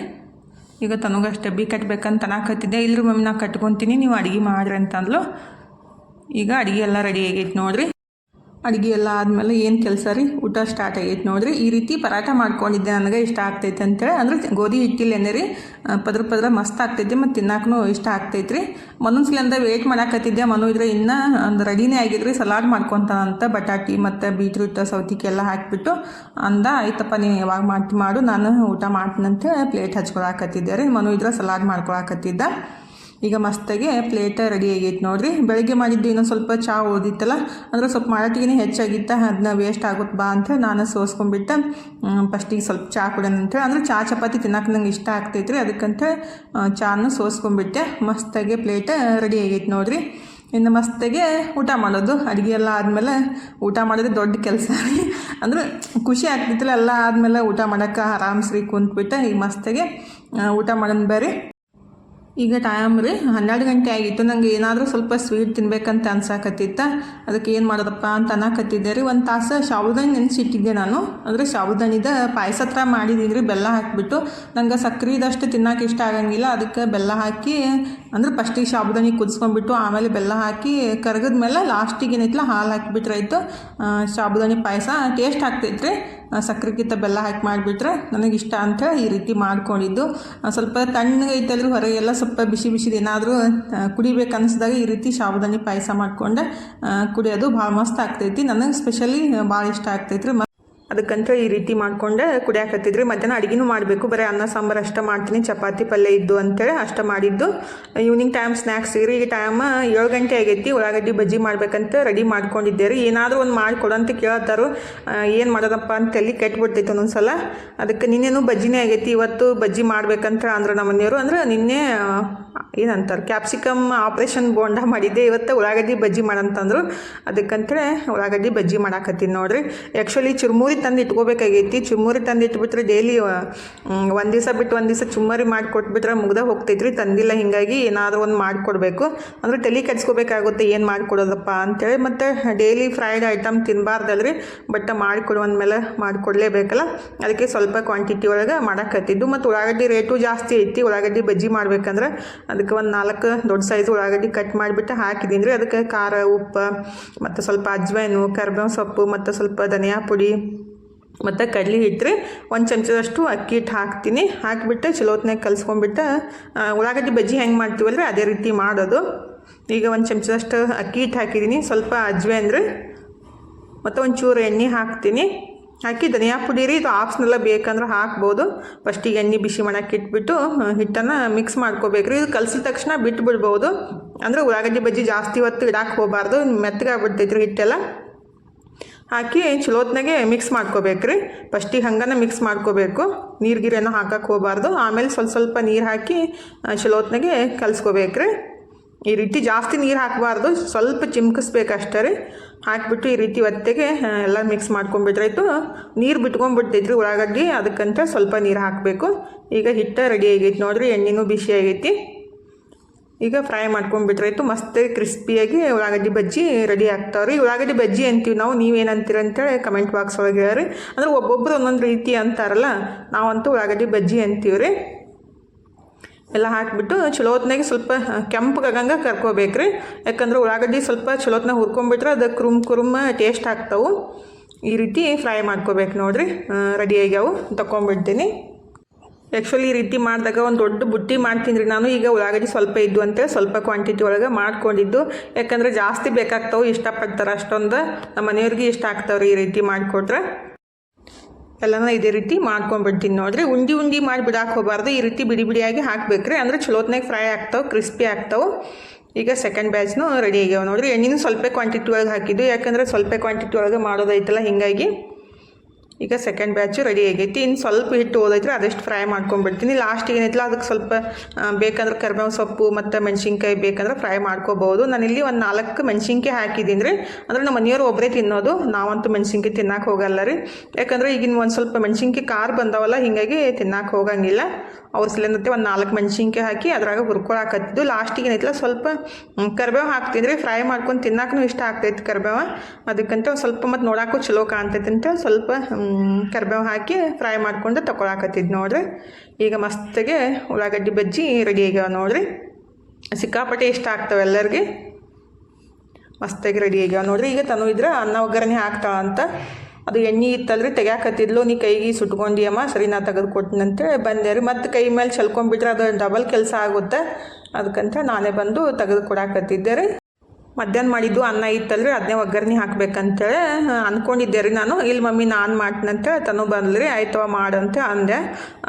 ಈಗ ತನಗಷ್ಟು ಡಬ್ಬಿ ಕಟ್ಬೇಕಂತ ಅನ್ನಕತ್ತಿದ್ದೆ ಇಲ್ಲರಿ ಮಮ್ಮಿ, ನಾ ಕಟ್ಕೊತೀನಿ, ನೀವು ಅಡುಗೆ ಮಾಡ್ರಿ ಅಂತಂದ್ಲು. ಈಗ ಅಡುಗೆ ಎಲ್ಲ ರೆಡಿ ಆಗೈತೆ ನೋಡಿರಿ. ಅಡುಗೆ ಎಲ್ಲ ಆದಮೇಲೆ ಏನು ಕೆಲಸ ರೀ? ಊಟ ಸ್ಟಾರ್ಟ್ ಆಗೈತೆ ನೋಡಿರಿ. ಈ ರೀತಿ ಪರಾಟ ಮಾಡ್ಕೊಂಡಿದ್ದೆ. ನನಗೆ ಇಷ್ಟ ಆಗ್ತೈತೆ ಅಂತೇಳಿ. ಅಂದ್ರೆ ಗೋಧಿ ಹಿಟ್ಟಿಲ್ಲೇನೆ ರೀ. ಪದ್ರ ಪದ್ರ ಮಸ್ತ್ ಆಗ್ತೈತಿ ಮತ್ತು ತಿನ್ನಕ್ಕೂ ಇಷ್ಟ ಆಗ್ತೈತೆ ರೀ. ಮೊನ್ನೊಂದ್ಸಲಿಂದ ವೇಟ್ ಮಾಡಾಕತ್ತಿದ್ದೆ. ಮನು ಇದ್ರೆ ಇನ್ನೂ ಒಂದು ರೆಡಿನೇ ಆಗಿದ್ರಿ. ಸಲಾಡ್ ಮಾಡ್ಕೊತಾನಂತ ಬಟಾಟಿ ಮತ್ತು ಬೀಟ್ರೂಟ್ ಸೌತಿಗೆ ಎಲ್ಲ ಹಾಕಿಬಿಟ್ಟು ಅಂದ, ಆಯ್ತಪ್ಪ, ನೀನು ಯಾವಾಗ ಮಾಡ್ತಿ ಮಾಡು. ನಾನು ಊಟ ಮಾಡ್ತೀನಂತ ಪ್ಲೇಟ್ ಹಚ್ಕೊಳಕತ್ತಿದ್ದೆ ರೀ. ಮನು ಇದ್ರೆ ಸಲಾಡ್ ಮಾಡ್ಕೊಳಕತ್ತಿದ್ದ. ಈಗ ಮಸ್ತಾಗೆ ಪ್ಲೇಟ ರೆಡಿ ಆಗೈತೆ ನೋಡಿರಿ. ಬೆಳಗ್ಗೆ ಮಾಡಿದ್ದು ಇನ್ನೊಂದು ಸ್ವಲ್ಪ ಚಾ ಓದಿತ್ತಲ್ಲ ಅಂದ್ರೆ ಸ್ವಲ್ಪ ಮಾಡೋಟಿಗೆ ಹೆಚ್ಚಾಗಿತ್ತ ಅದನ್ನ ವೇಸ್ಟ್ ಆಗುತ್ತೆ ಬಾ ಅಂತ ನಾನು ಸೋಸ್ಕೊಂಡ್ಬಿಟ್ಟು ಫಸ್ಟಿಗೆ ಸ್ವಲ್ಪ ಚಾ ಕುಡೋಣ ಅಂತೇಳಿ ಅಂದ್ರೆ ಚಾ ಚಪಾತಿ ತಿನ್ನಕ್ಕೆ ನಂಗೆ ಇಷ್ಟ ಆಗ್ತೈತ್ರಿ ಅದಕ್ಕಂತ ಚಾನು ಸೋಸ್ಕೊಂಡ್ಬಿಟ್ಟೆ. ಮಸ್ತಾಗೆ ಪ್ಲೇಟ ರೆಡಿ ಆಗೈತೆ ನೋಡಿರಿ. ಇನ್ನು ಮಸ್ತಾಗೆ ಊಟ ಮಾಡೋದು. ಅಡುಗೆ ಎಲ್ಲ ಆದಮೇಲೆ ಊಟ ಮಾಡಿದ್ರೆ ದೊಡ್ಡ ಕೆಲಸ ಅಂದ್ರೆ ಖುಷಿ ಆಗ್ತಿತ್ತಲ್ಲ, ಎಲ್ಲ ಆದಮೇಲೆ ಊಟ ಮಾಡೋಕೆ ಆರಾಮ್ಸ್ರಿ ಕುಂತ್ಬಿಟ್ಟು. ಈಗ ಮಸ್ತಾಗೆ ಊಟ ಮಾಡೋಣ ಬೇರೆ ಈಗ ಟೈಮ್ ರೀ ಹನ್ನೆರಡು ಗಂಟೆ ಆಗಿತ್ತು. ನಂಗೆ ಏನಾದರೂ ಸ್ವಲ್ಪ ಸ್ವೀಟ್ ತಿನ್ಬೇಕಂತ ಅನ್ಸಾಕತ್ತಿತ್ತ. ಅದಕ್ಕೆ ಏನು ಮಾಡೋದಪ್ಪ ಅಂತ ಅನ್ನಕತ್ತಿದ್ದೆ ರೀ ಒಂದು ತಾಸು ಶಾವುದಾನಿ ನೆನೆಸಿಟ್ಟಿದ್ದೆ ನಾನು. ಅಂದರೆ ಶಾವುದಾನಿದ ಪಾಯಸ ಥರ ಮಾಡಿದ್ದೀನಿ ರೀ ಬೆಲ್ಲ ಹಾಕಿಬಿಟ್ಟು. ನಂಗೆ ಸಕ್ರೆದಷ್ಟು ತಿನ್ನಕ್ಕೆ ಇಷ್ಟ ಆಗಂಗಿಲ್ಲ. ಅದಕ್ಕೆ ಬೆಲ್ಲ ಹಾಕಿ, ಅಂದ್ರೆ ಫಸ್ಟಿಗೆ ಶಾವುದಾನಿ ಕುದಿಸ್ಕೊಂಡ್ಬಿಟ್ಟು ಆಮೇಲೆ ಬೆಲ್ಲ ಹಾಕಿ ಕರಗದ ಮೇಲೆ ಲಾಸ್ಟಿಗೆ ಏನೈತಲ್ಲ ಹಾಲು ಹಾಕಿಬಿಟ್ರೆ ಆಯಿತು ಶಾಬುದಾನಿ ಪಾಯಸ. ಟೇಸ್ಟ್ ಆಗ್ತೈತ್ರಿ. ಸಕ್ಕರೆಗಿಂತ ಬೆಲ್ಲ ಹಾಕಿ ಮಾಡಿಬಿಟ್ರೆ ನನಗೆ ಇಷ್ಟ ಅಂತ ಈ ರೀತಿ ಮಾಡ್ಕೊಂಡಿದ್ದು. ಸ್ವಲ್ಪ ತಣ್ಣಗೆ ಐತಲ್ರಿ ಹೊರಗೆಲ್ಲ ಸ್ವಲ್ಪ ಬಿಸಿ ಬಿಸಿದು ಏನಾದರೂ ಕುಡಿಬೇಕು ಅನಿಸಿದಾಗ ಈ ರೀತಿ ಸಾಬುದಾನಿ ಪಾಯಸ ಮಾಡಿಕೊಂಡೆ. ಕುಡಿಯೋದು ಭಾಳ ಮಸ್ತ್ ಆಗ್ತೈತಿ. ನನಗೆ ಸ್ಪೆಷಲಿ ಭಾಳ ಇಷ್ಟ ಆಗ್ತೈತ್ರಿ. ಅದಕ್ಕಂತ ಈ ರೀತಿ ಮಾಡ್ಕೊಂಡೆ ಕುಡಿಯಾಕತ್ತಿದ್ರಿ ಮಧ್ಯಾಹ್ನ ಅಡುಗೆನೂ ಮಾಡಬೇಕು. ಬರೀ ಅನ್ನ, ಸಾಂಬಾರು ಅಷ್ಟೇ ಮಾಡ್ತೀನಿ. ಚಪಾತಿ, ಪಲ್ಯ ಇದ್ದು ಅಂತೇಳಿ ಅಷ್ಟೇ ಮಾಡಿದ್ದು. ಈವ್ನಿಂಗ್ ಟೈಮ್ ಸ್ನ್ಯಾಕ್ಸ್ ರೀ ಈಗ ಟೈಮ್ ಏಳು ಗಂಟೆ ಆಗೈತಿ. ಉಳ್ಳಾಗಡ್ಡಿ ಬಜ್ಜಿ ಮಾಡ್ಬೇಕಂತ ರೆಡಿ ಮಾಡ್ಕೊಂಡಿದ್ದೆ ರೀ ಏನಾದರೂ ಒಂದು ಮಾಡಿಕೊಡು ಅಂತ ಕೇಳತ್ತಾರು ಏನು ಮಾಡೋದಪ್ಪ ಅಂತ ತಲೆ ಕೆಟ್ಬಿಡ್ತೈತೆ ಒಂದೊಂದು ಸಲ ಅದಕ್ಕೆ ನಿನ್ನೆನೂ ಬಜ್ಜಿನೇ ಆಗೈತಿ. ಇವತ್ತು ಬಜ್ಜಿ ಮಾಡ್ಬೇಕಂತ ಅಂದ್ರೆ ನಮ್ಮ ಮನೆಯವರು. ಅಂದ್ರೆ ನಿನ್ನೆ ಏನಂತಾರೆ ಕ್ಯಾಪ್ಸಿಕಮ್ ಆಪ್ರೇಷನ್ ಬೋಂಡ ಮಾಡಿದ್ದೆ, ಇವತ್ತು ಉಳ್ಳಾಗಡ್ಡಿ ಬಜ್ಜಿ ಮಾಡಂತಂದ್ರು. ಅದಕ್ಕಂತೇಳಿ ಉಳ್ಳಾಗಡ್ಡಿ ಬಜ್ಜಿ ಮಾಡಾಕತ್ತೀನಿ ನೋಡ್ರಿ. ಆ್ಯಕ್ಚುಲಿ ಚುರ್ಮುರಿ ತಂದು ಇಟ್ಕೋಬೇಕಾಗೈತಿ. ಚುರ್ಮುರಿ ತಂದು ಇಟ್ಬಿಟ್ರೆ ಡೈಲಿ ಒಂದು ದಿವಸ ಬಿಟ್ಟು ಒಂದು ದಿವಸ ಚುಮ್ಮರಿ ಮಾಡಿಕೊಟ್ಬಿಟ್ರೆ ಮುಗ್ದ ಹೋಗ್ತೈತ್ರಿ. ತಂದಿಲ್ಲ, ಹಿಂಗಾಗಿ ಏನಾದರೂ ಒಂದು ಮಾಡಿಕೊಡ್ಬೇಕು. ಅಂದ್ರೆ ತಲೆ ಕೆಡ್ಸ್ಕೋಬೇಕಾಗುತ್ತೆ, ಏನು ಮಾಡಿಕೊಡೋದಪ್ಪ ಅಂತೇಳಿ. ಮತ್ತು ಡೈಲಿ ಫ್ರೈಡ್ ಐಟಮ್ ತಿನ್ನಬಾರ್ದಲ್ರಿ ಬಟ್ ಮಾಡಿಕೊಡುವಂದ್ಮೇಲೆ ಮಾಡಿಕೊಡ್ಲೇಬೇಕಲ್ಲ. ಅದಕ್ಕೆ ಸ್ವಲ್ಪ ಕ್ವಾಂಟಿಟಿ ಒಳಗೆ ಮಾಡಾಕತ್ತಿದ್ದು. ಮತ್ತು ಉಳ್ಳಾಗಡ್ಡಿ ರೇಟು ಜಾಸ್ತಿ ಐತಿ. ಉಳ್ಳಾಗಡ್ಡಿ ಬಜ್ಜಿ ಮಾಡ್ಬೇಕಂದ್ರೆ ಅದಕ್ಕೆ ಒಂದು ನಾಲ್ಕು ದೊಡ್ಡ ಸೈಜ್ ಉಳ್ಳಾಗಡ್ಡಿ ಕಟ್ ಮಾಡಿಬಿಟ್ಟು ಹಾಕಿದ್ದೀನಿ ರೀ. ಅದಕ್ಕೆ ಖಾರ, ಉಪ್ಪು, ಮತ್ತು ಸ್ವಲ್ಪ ಅಜ್ವೈನು ಕರ್ಬೇವು ಸೊಪ್ಪು, ಮತ್ತು ಸ್ವಲ್ಪ ಧನಿಯಾ ಪುಡಿ, ಮತ್ತು ಕಡ್ಲಿ ಹಿಟ್ಟು ಒಂದು ಚಮಚದಷ್ಟು ಅಕ್ಕಿ ಹಿಟ್ಟು ಹಾಕ್ತೀನಿ. ಹಾಕಿಬಿಟ್ಟು ಚಲೋತ್ನಾಗ ಕಲಿಸ್ಕೊಂಡ್ಬಿಟ್ಟು ಉಳ್ಳಾಗಡ್ಡಿ ಬಜ್ಜಿ ಹೆಂಗೆ ಮಾಡ್ತೀವಲ್ರಿ? ಅದೇ ರೀತಿ ಮಾಡೋದು. ಈಗ ಒಂದು ಚಮಚದಷ್ಟು ಅಕ್ಕಿ ಹಿಟ್ಟು ಹಾಕಿದ್ದೀನಿ ಸ್ವಲ್ಪ ಅಜ್ವೆ ಅಂದರೆ ಮತ್ತು ಒಂಚೂರು ಎಣ್ಣೆ ಹಾಕ್ತೀನಿ. ಹಾಕಿ ಧನಿಯಾ ಪುಡಿ ರೀ, ಇದು ಆಪ್ಸ್ನೆಲ್ಲ ಬೇಕಂದ್ರೆ ಹಾಕ್ಬೋದು. ಫಸ್ಟಿಗೆ ಎಣ್ಣೆ ಬಿಸಿ ಮಾಡೋಕೆ ಇಟ್ಬಿಟ್ಟು ಹಿಟ್ಟನ್ನು ಮಿಕ್ಸ್ ಮಾಡ್ಕೋಬೇಕು ರೀ. ಇದು ಕಲಸಿದ ತಕ್ಷಣ ಬಿಟ್ಟು ಬಿಡ್ಬೋದು ಅಂದರೆ ಉಳ್ಳಾಗಡ್ಡಿ ಬಜ್ಜಿ ಜಾಸ್ತಿ ಹೊತ್ತು ಇಡಕ್ಕೆ ಹೋಗಬಾರ್ದು ರೀ ಹಿಟ್ಟೆಲ್ಲ. ಹಾಕಿ ಚಲೋತ್ನಾಗೆ ಮಿಕ್ಸ್ ಮಾಡ್ಕೋಬೇಕು ರೀ. ಫಸ್ಟಿಗೆ ಹಂಗನ ಮಿಕ್ಸ್ ಮಾಡ್ಕೋಬೇಕು. ನೀರು ಗಿರೇನೋ ಹಾಕಕ್ಕೆ ಹೋಗಬಾರ್ದು. ಆಮೇಲೆ ಸ್ವಲ್ಪ ಸ್ವಲ್ಪ ನೀರು ಹಾಕಿ ಚಲೋತ್ನಾಗೆ ಕಲಿಸ್ಕೋಬೇಕು ರೀ. ಈ ರೀತಿ ಜಾಸ್ತಿ ನೀರು ಹಾಕಬಾರ್ದು. ಸ್ವಲ್ಪ ಚಿಮ್ಕಿಸ್ಬೇಕು ಅಷ್ಟೇ ರೀ. ಹಾಕಿಬಿಟ್ಟು ಈ ರೀತಿ ಒತ್ತೆಗೆ ಎಲ್ಲ ಮಿಕ್ಸ್ ಮಾಡ್ಕೊಂಬಿಟ್ರಾಯ್ತು ನೀರು ಬಿಟ್ಕೊಂಡ್ಬಿಡ್ತೈತ್ರಿ ಉಳ್ಳಾಗಡ್ಡಿ ಅದಕ್ಕಂತ ಸ್ವಲ್ಪ ನೀರು ಹಾಕಬೇಕು. ಈಗ ಹಿಟ್ಟು ರೆಡಿ ಆಗೈತಿ ನೋಡ್ರಿ, ಎಣ್ಣೆನೂ ಬಿಸಿ ಆಗೈತಿ. ಈಗ ಫ್ರೈ ಮಾಡ್ಕೊಂಬಿಟ್ರಾಯ್ತು ಮಸ್ತ್ ಕ್ರಿಸ್ಪಿಯಾಗಿ ಉಳ್ಳಾಗಡ್ಡಿ ಬಜ್ಜಿ ರೆಡಿ ಆಗ್ತಾವ್ರಿ. ಉಳ್ಳಾಗಡ್ಡಿ ಬಜ್ಜಿ ಅಂತೀವಿ ನಾವು, ನೀವೇನಂತೀರ ಅಂತೇಳಿ ಕಮೆಂಟ್ ಬಾಕ್ಸ್ ಒಳಗೆ ಹೇಳ್ರಿ. ಅಂದ್ರೆ ಒಬ್ಬೊಬ್ರು ಒಂದೊಂದು ರೀತಿ ಅಂತಾರಲ್ಲ, ನಾವಂತೂ ಉಳ್ಳಾಗಡ್ಡಿ ಬಜ್ಜಿ ಅಂತೀವಿ ರೀ ಎಲ್ಲ ಹಾಕಿಬಿಟ್ಟು ಚಲೋತ್ನಾಗೆ ಸ್ವಲ್ಪ ಕೆಂಪಗಾಗಂಗೆ ಕರ್ಕೋಬೇಕ್ರಿ. ಯಾಕಂದ್ರೆ ಉಳ್ಳಾಗಡ್ಡಿ ಸ್ವಲ್ಪ ಚಲೋತ್ನಾಗ ಹುರ್ಕೊಂಬಿಟ್ರೆ ಅದು ಕುರುಮ್ ಕುರುಮ್ ಟೇಸ್ಟ್ ಆಗ್ತಾವೆ. ಈ ರೀತಿ ಫ್ರೈ ಮಾಡ್ಕೋಬೇಕು ನೋಡಿರಿ. ರೆಡಿ ಆಗ್ಯಾವು. ತಗೊಂಬಿಡ್ತೀನಿ ಆ್ಯಕ್ಚುಲಿ ಈ ರೀತಿ ಮಾಡಿದಾಗ ಒಂದು ದೊಡ್ಡ ಬುಟ್ಟಿ ಮಾಡ್ತೀನಿ ರೀ ನಾನು. ಈಗ ಉಳ್ಳಾಗಡ್ಡಿ ಸ್ವಲ್ಪ ಇದ್ದು ಅಂತೇಳಿ ಸ್ವಲ್ಪ ಕ್ವಾಂಟಿಟಿ ಒಳಗೆ ಮಾಡ್ಕೊಂಡಿದ್ದು. ಯಾಕಂದರೆ ಜಾಸ್ತಿ ಬೇಕಾಗ್ತಾವೆ, ಇಷ್ಟಪಡ್ತಾರೆ ಅಷ್ಟೊಂದು. ನಮ್ಮ ಮನೆಯವ್ರಿಗೆ ಇಷ್ಟ ಆಗ್ತಾವ್ರಿ ಈ ರೀತಿ ಮಾಡಿಕೊಟ್ರೆ. ಎಲ್ಲನ ಇದೇ ರೀತಿ ಮಾಡ್ಕೊಂಡ್ಬಿಡ್ತೀನಿ ನೋಡ್ರಿ ಉಂಡಿ ಉಂಡಿ ಮಾಡಿ ಬಿಡಾಕ್ ಹೋಗಬಾರ್ದು. ಈ ರೀತಿ ಬಿಡಿ ಬಿಡಿಯಾಗಿ ಹಾಕ್ಬೇಕ್ರಿ ಅಂದ್ರೆ ಚಲೋತ್ನಾಗ ಫ್ರೈ ಆಗ್ತಾವೆ, ಕ್ರಿಸ್ಪಿ ಆಗ್ತಾವೆ. ಈಗ ಸೆಕೆಂಡ್ ಬ್ಯಾಚ್ನು ರೆಡಿ ಆಗ್ಯಾವೆ ನೋಡ್ರಿ. ಎಣ್ಣೆನೂ ಸ್ವಲ್ಪ ಕ್ವಾಂಟಿಟಿ ಒಳಗೆ ಹಾಕಿದ್ದು. ಯಾಕಂದ್ರೆ ಸ್ವಲ್ಪ ಕ್ವಾಂಟಿಟಿ ಒಳಗೆ ಮಾಡೋದೈತಲ್ಲ ಹಿಂಗಾಗಿ ಈಗ ಸೆಕೆಂಡ್ ಬ್ಯಾಚು ರೆಡಿ ಆಗೈತಿ. ಇನ್ನು ಸ್ವಲ್ಪ ಹಿಟ್ಟು ಓದೈತ್ರಿ, ಅದಷ್ಟು ಫ್ರೈ ಮಾಡ್ಕೊಂಡ್ಬಿಡ್ತೀನಿ ಲಾಸ್ಟಿಗೆ ಏನೈತಿಲ್ಲ ಅದಕ್ಕೆ ಸ್ವಲ್ಪ ಬೇಕಂದ್ರೆ ಕರಿಬೇವು ಸೊಪ್ಪು ಮತ್ತು ಮೆಣಸಿನ್ಕಾಯಿ ಬೇಕಂದ್ರೆ ಫ್ರೈ ಮಾಡ್ಕೋಬೋದು. ನಾನಿಲ್ಲಿ ಒಂದು ನಾಲ್ಕು ಮೆಣಸಿನ್ಕಾಯಿ ಹಾಕಿದ್ದೀನಿ ರೀ. ಅಂದ್ರೆ ನಮ್ಮ ಮನೆಯವರು ಒಬ್ಬರೇ ತಿನ್ನೋದು, ನಾವಂತೂ ಮೆಣಸಿನ್ಕಾಯಿ ತಿನ್ನಕ್ಕೆ ಹೋಗಲ್ಲ ರೀ. ಯಾಕಂದ್ರೆ ಈಗಿನ ಒಂದು ಸ್ವಲ್ಪ ಮೆಣಸಿನ್ಕಾಯಿ ಖಾರ ಬಂದಾವಲ್ಲ, ಹೀಗಾಗಿ ತಿನ್ನಕ್ಕೆ ಹೋಗಂಗಿಲ್ಲ. ಅವ್ರ ಸಿಲಿಂದತ್ತೆ ಒಂದು ನಾಲ್ಕು ಮೆಣಸಿನ್ಕಾಯಿ ಹಾಕಿ ಅದ್ರಾಗ ಹುರ್ಕೊಳಕತ್ತಿದ್ದು ಲಾಸ್ಟಿಗೆ ಏನೈತಿಲ್ಲ ಸ್ವಲ್ಪ ಕರಿಬೇವು ಹಾಕ್ತೀನಿ ರೀ ಫ್ರೈ ಮಾಡ್ಕೊಂಡು ತಿನ್ನಕ್ಕೂ ಇಷ್ಟ ಆಗ್ತೈತಿ ಕರಿಬೇವು. ಅದಕ್ಕಂತ ಸ್ವಲ್ಪ ಮತ್ತು ನೋಡೋಕ್ಕೂ ಚಲೋ ಕಾಣ್ತೈತೆ ಅಂತ ಸ್ವಲ್ಪ ಕರಿಬೇವು ಹಾಕಿ ಫ್ರೈ ಮಾಡಿಕೊಂಡು ತಗೊಳಕತ್ತಿದ್ದು ನೋಡ್ರಿ. ಈಗ ಮಸ್ತಿಗೆ ಉಳ್ಳಾಗಡ್ಡಿ ಬಜ್ಜಿ ರೆಡಿ ಆಗ್ಯಾವ ನೋಡ್ರಿ. ಸಿಕ್ಕಾಪಟ್ಟೆ ಇಷ್ಟ ಆಗ್ತಾವೆ ಎಲ್ಲರಿಗೆ. ಮಸ್ತಾಗಿ ರೆಡಿ ಆಗ್ಯಾವ ನೋಡ್ರಿ. ಈಗ ತನು ಇದ್ರೆ ಅನ್ನ ಒಗ್ಗರಣೆ ಹಾಕ್ತಾಳ ಅಂತ. ಅದು ಎಣ್ಣೆ ಇತ್ತಲ್ರಿ, ತೆಗ್ಯಾಕತ್ತಿದ್ಲು. ನೀ ಕೈಗೆ ಸುಟ್ಕೊಂಡಿಯಮ್ಮ ಸರಿ ನಾ ತೆಗೆದು ಕೊಟ್ಟಿನಂತೇಳಿ ಬಂದೆ ರೀ. ಮತ್ತು ಕೈ ಮೇಲೆ ಚಲ್ಕೊಂಡ್ಬಿಟ್ರೆ ಅದು ಡಬಲ್ ಕೆಲಸ ಆಗುತ್ತೆ. ಅದಕ್ಕಂತ ನಾನೇ ಬಂದು ತೆಗೆದು ಕೊಡಾಕತ್ತಿದ್ದೆ ರೀ. ಮಧ್ಯಾಹ್ನ ಮಾಡಿದ್ದು ಅನ್ನ ಇತ್ತಲ್ರಿ, ಅದನ್ನೇ ಒಗ್ಗರಣೆ ಹಾಕ್ಬೇಕಂತೇಳಿ ಅಂದ್ಕೊಂಡಿದ್ದೆ ರೀ ನಾನು. ಇಲ್ಲಿ ಮಮ್ಮಿ ನಾನು ಮಾಡ್ತೀನಂತೇಳಿ ತನು ಬಂದ್ರಿ ಆಯ್ತವ ಮಾಡಂತೆ ಅಂದೆ.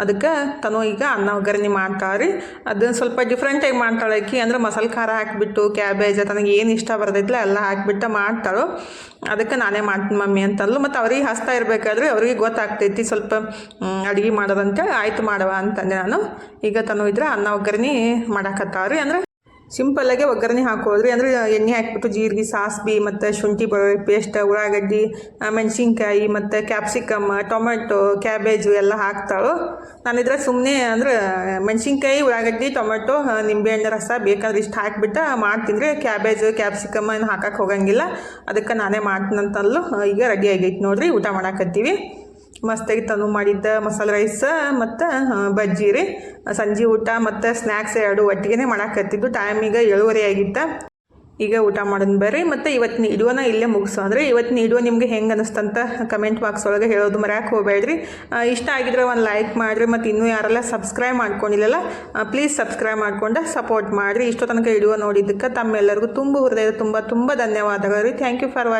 ಅದಕ್ಕೆ ತನು ಈಗ ಅನ್ನ ಒಗ್ಗರಣೆ ಮಾಡ್ತಾಳ್ರಿ ಅದನ್ನ ಸ್ವಲ್ಪ ಡಿಫ್ರೆಂಟಾಗಿ ಮಾಡ್ತಾಳೆ ಆಕಿ. ಅಂದ್ರೆ ಮಸಾಲೆ ಖಾರ ಹಾಕಿಬಿಟ್ಟು ಕ್ಯಾಬೇಜ್ ತನಗೆ ಏನು ಇಷ್ಟ ಬರ್ತೈತಿಲ್ಲ ಎಲ್ಲ ಹಾಕಿಬಿಟ್ಟು ಮಾಡ್ತಾಳು. ಅದಕ್ಕೆ ನಾನೇ ಮಾಡ್ತೀನಿ ಮಮ್ಮಿ ಅಂತಂದ್ಲು. ಮತ್ತು ಅವ್ರಿಗೆ ಹಸ್ತಾ ಇರಬೇಕಾದ್ರೆ ಅವ್ರಿಗೆ ಗೊತ್ತಾಗ್ತೈತಿ ಸ್ವಲ್ಪ ಅಡುಗೆ ಮಾಡೋದಂತೇಳಿ, ಆಯ್ತು ಮಾಡವ ಅಂತಂದೆ ನಾನು. ಈಗ ತನು ಇದ್ರೆ ಅನ್ನ ಒಗ್ಗರಣೆ ಮಾಡಾಕತ್ತಾವ್ರಿ ಅಂದ್ರೆ ಸಿಂಪಲ್ಲಾಗೆ ಒಗ್ಗರಣೆ ಹಾಕೋದ್ರಿ. ಅಂದ್ರೆ, ಎಣ್ಣೆ ಹಾಕ್ಬಿಟ್ಟು ಜೀರಿಗೆ, ಸಾಸ್ಬಿ, ಮತ್ತು ಶುಂಠಿ, ಬೆಳ್ಳುಳ್ಳಿ ಪೇಸ್ಟ್ ಉಳ್ಳಾಗಡ್ಡಿ ಮೆಣಸಿನ್ಕಾಯಿ, ಮತ್ತು ಕ್ಯಾಪ್ಸಿಕಮ್ ಟೊಮೆಟೊ ಕ್ಯಾಬೇಜು ಎಲ್ಲ ಹಾಕ್ತಾಳು. ನಾನಿದ್ರೆ ಸುಮ್ಮನೆ ಅಂದ್ರೆ, ಮೆಣಸಿನ್ಕಾಯಿ, ಉಳ್ಳಾಗಡ್ಡಿ ಟೊಮೆಟೊ ನಿಂಬೆಹಣ್ಣು ರಸ ಬೇಕಾದ್ರೆ ಇಷ್ಟು ಹಾಕಿಬಿಟ್ಟು ಮಾಡ್ತೀನಿ ರೀ. ಕ್ಯಾಬೇಜು ಕ್ಯಾಪ್ಸಿಕಮ್ ಏನು ಹಾಕಕ್ಕೆ ಹೋಗಂಗಿಲ್ಲ. ಅದಕ್ಕೆ ನಾನೇ ಮಾಡ್ತೀನಂತಲ್ಲೂ. ಈಗ ರೆಡಿ ಆಗೈತೆ ನೋಡಿರಿ. ಊಟ ಮಾಡಾಕತ್ತೀವಿ. ಮಸ್ತಾಗಿ ತಂದು ಮಾಡಿದ್ದ ಮಸಾಲೆ ರೈಸ್ ಮತ್ತು ಬಜ್ಜಿ ರೀ. ಸಂಜೆ ಊಟ ಮತ್ತು ಸ್ನ್ಯಾಕ್ಸ್ ಎರಡು ಒಟ್ಟಿಗೆ ಮಾಡಾಕತ್ತಿದ್ದು. ಈಗ ಏಳುವರೆ ಆಗಿತ್ತು. ಈಗ ಊಟ ಮಾಡೋದು ಬರ್ರಿ. ಮತ್ತು ಇವತ್ತಿನ ಇಡುವನ ಇಲ್ಲೇ ಮುಗಿಸೋ. ಅಂದರೆ ಇವತ್ತಿನ ಇಡುವ ನಿಮಗೆ ಹೆಂಗೆ ಅನಿಸ್ತಂತ ಕಮೆಂಟ್ ಬಾಕ್ಸ್ ಒಳಗೆ ಹೇಳೋದು ಮರ್ಯಾಕೆ ಹೋಗ್ಬೇಡ್ರಿ. ಇಷ್ಟ ಆಗಿದ್ರೆ ಒಂದು ಲೈಕ್ ಮಾಡಿರಿ. ಮತ್ತು ಇನ್ನೂ ಯಾರೆಲ್ಲ ಸಬ್ಸ್ಕ್ರೈಬ್ ಮಾಡ್ಕೊಂಡಿಲ್ಲಲ್ಲ ಪ್ಲೀಸ್ ಸಬ್ಸ್ಕ್ರೈಬ್ ಮಾಡ್ಕೊಂಡು ಸಪೋರ್ಟ್ ಮಾಡಿರಿ. ಇಷ್ಟೋ ತನಕ ಇಡುವ ನೋಡಿದ್ದಕ್ಕೆ ತಮ್ಮೆಲ್ಲರಿಗೂ ತುಂಬ ಹೃದಯದ ತುಂಬ ತುಂಬ ಧನ್ಯವಾದಗಳು ರೀ. Thank you for watching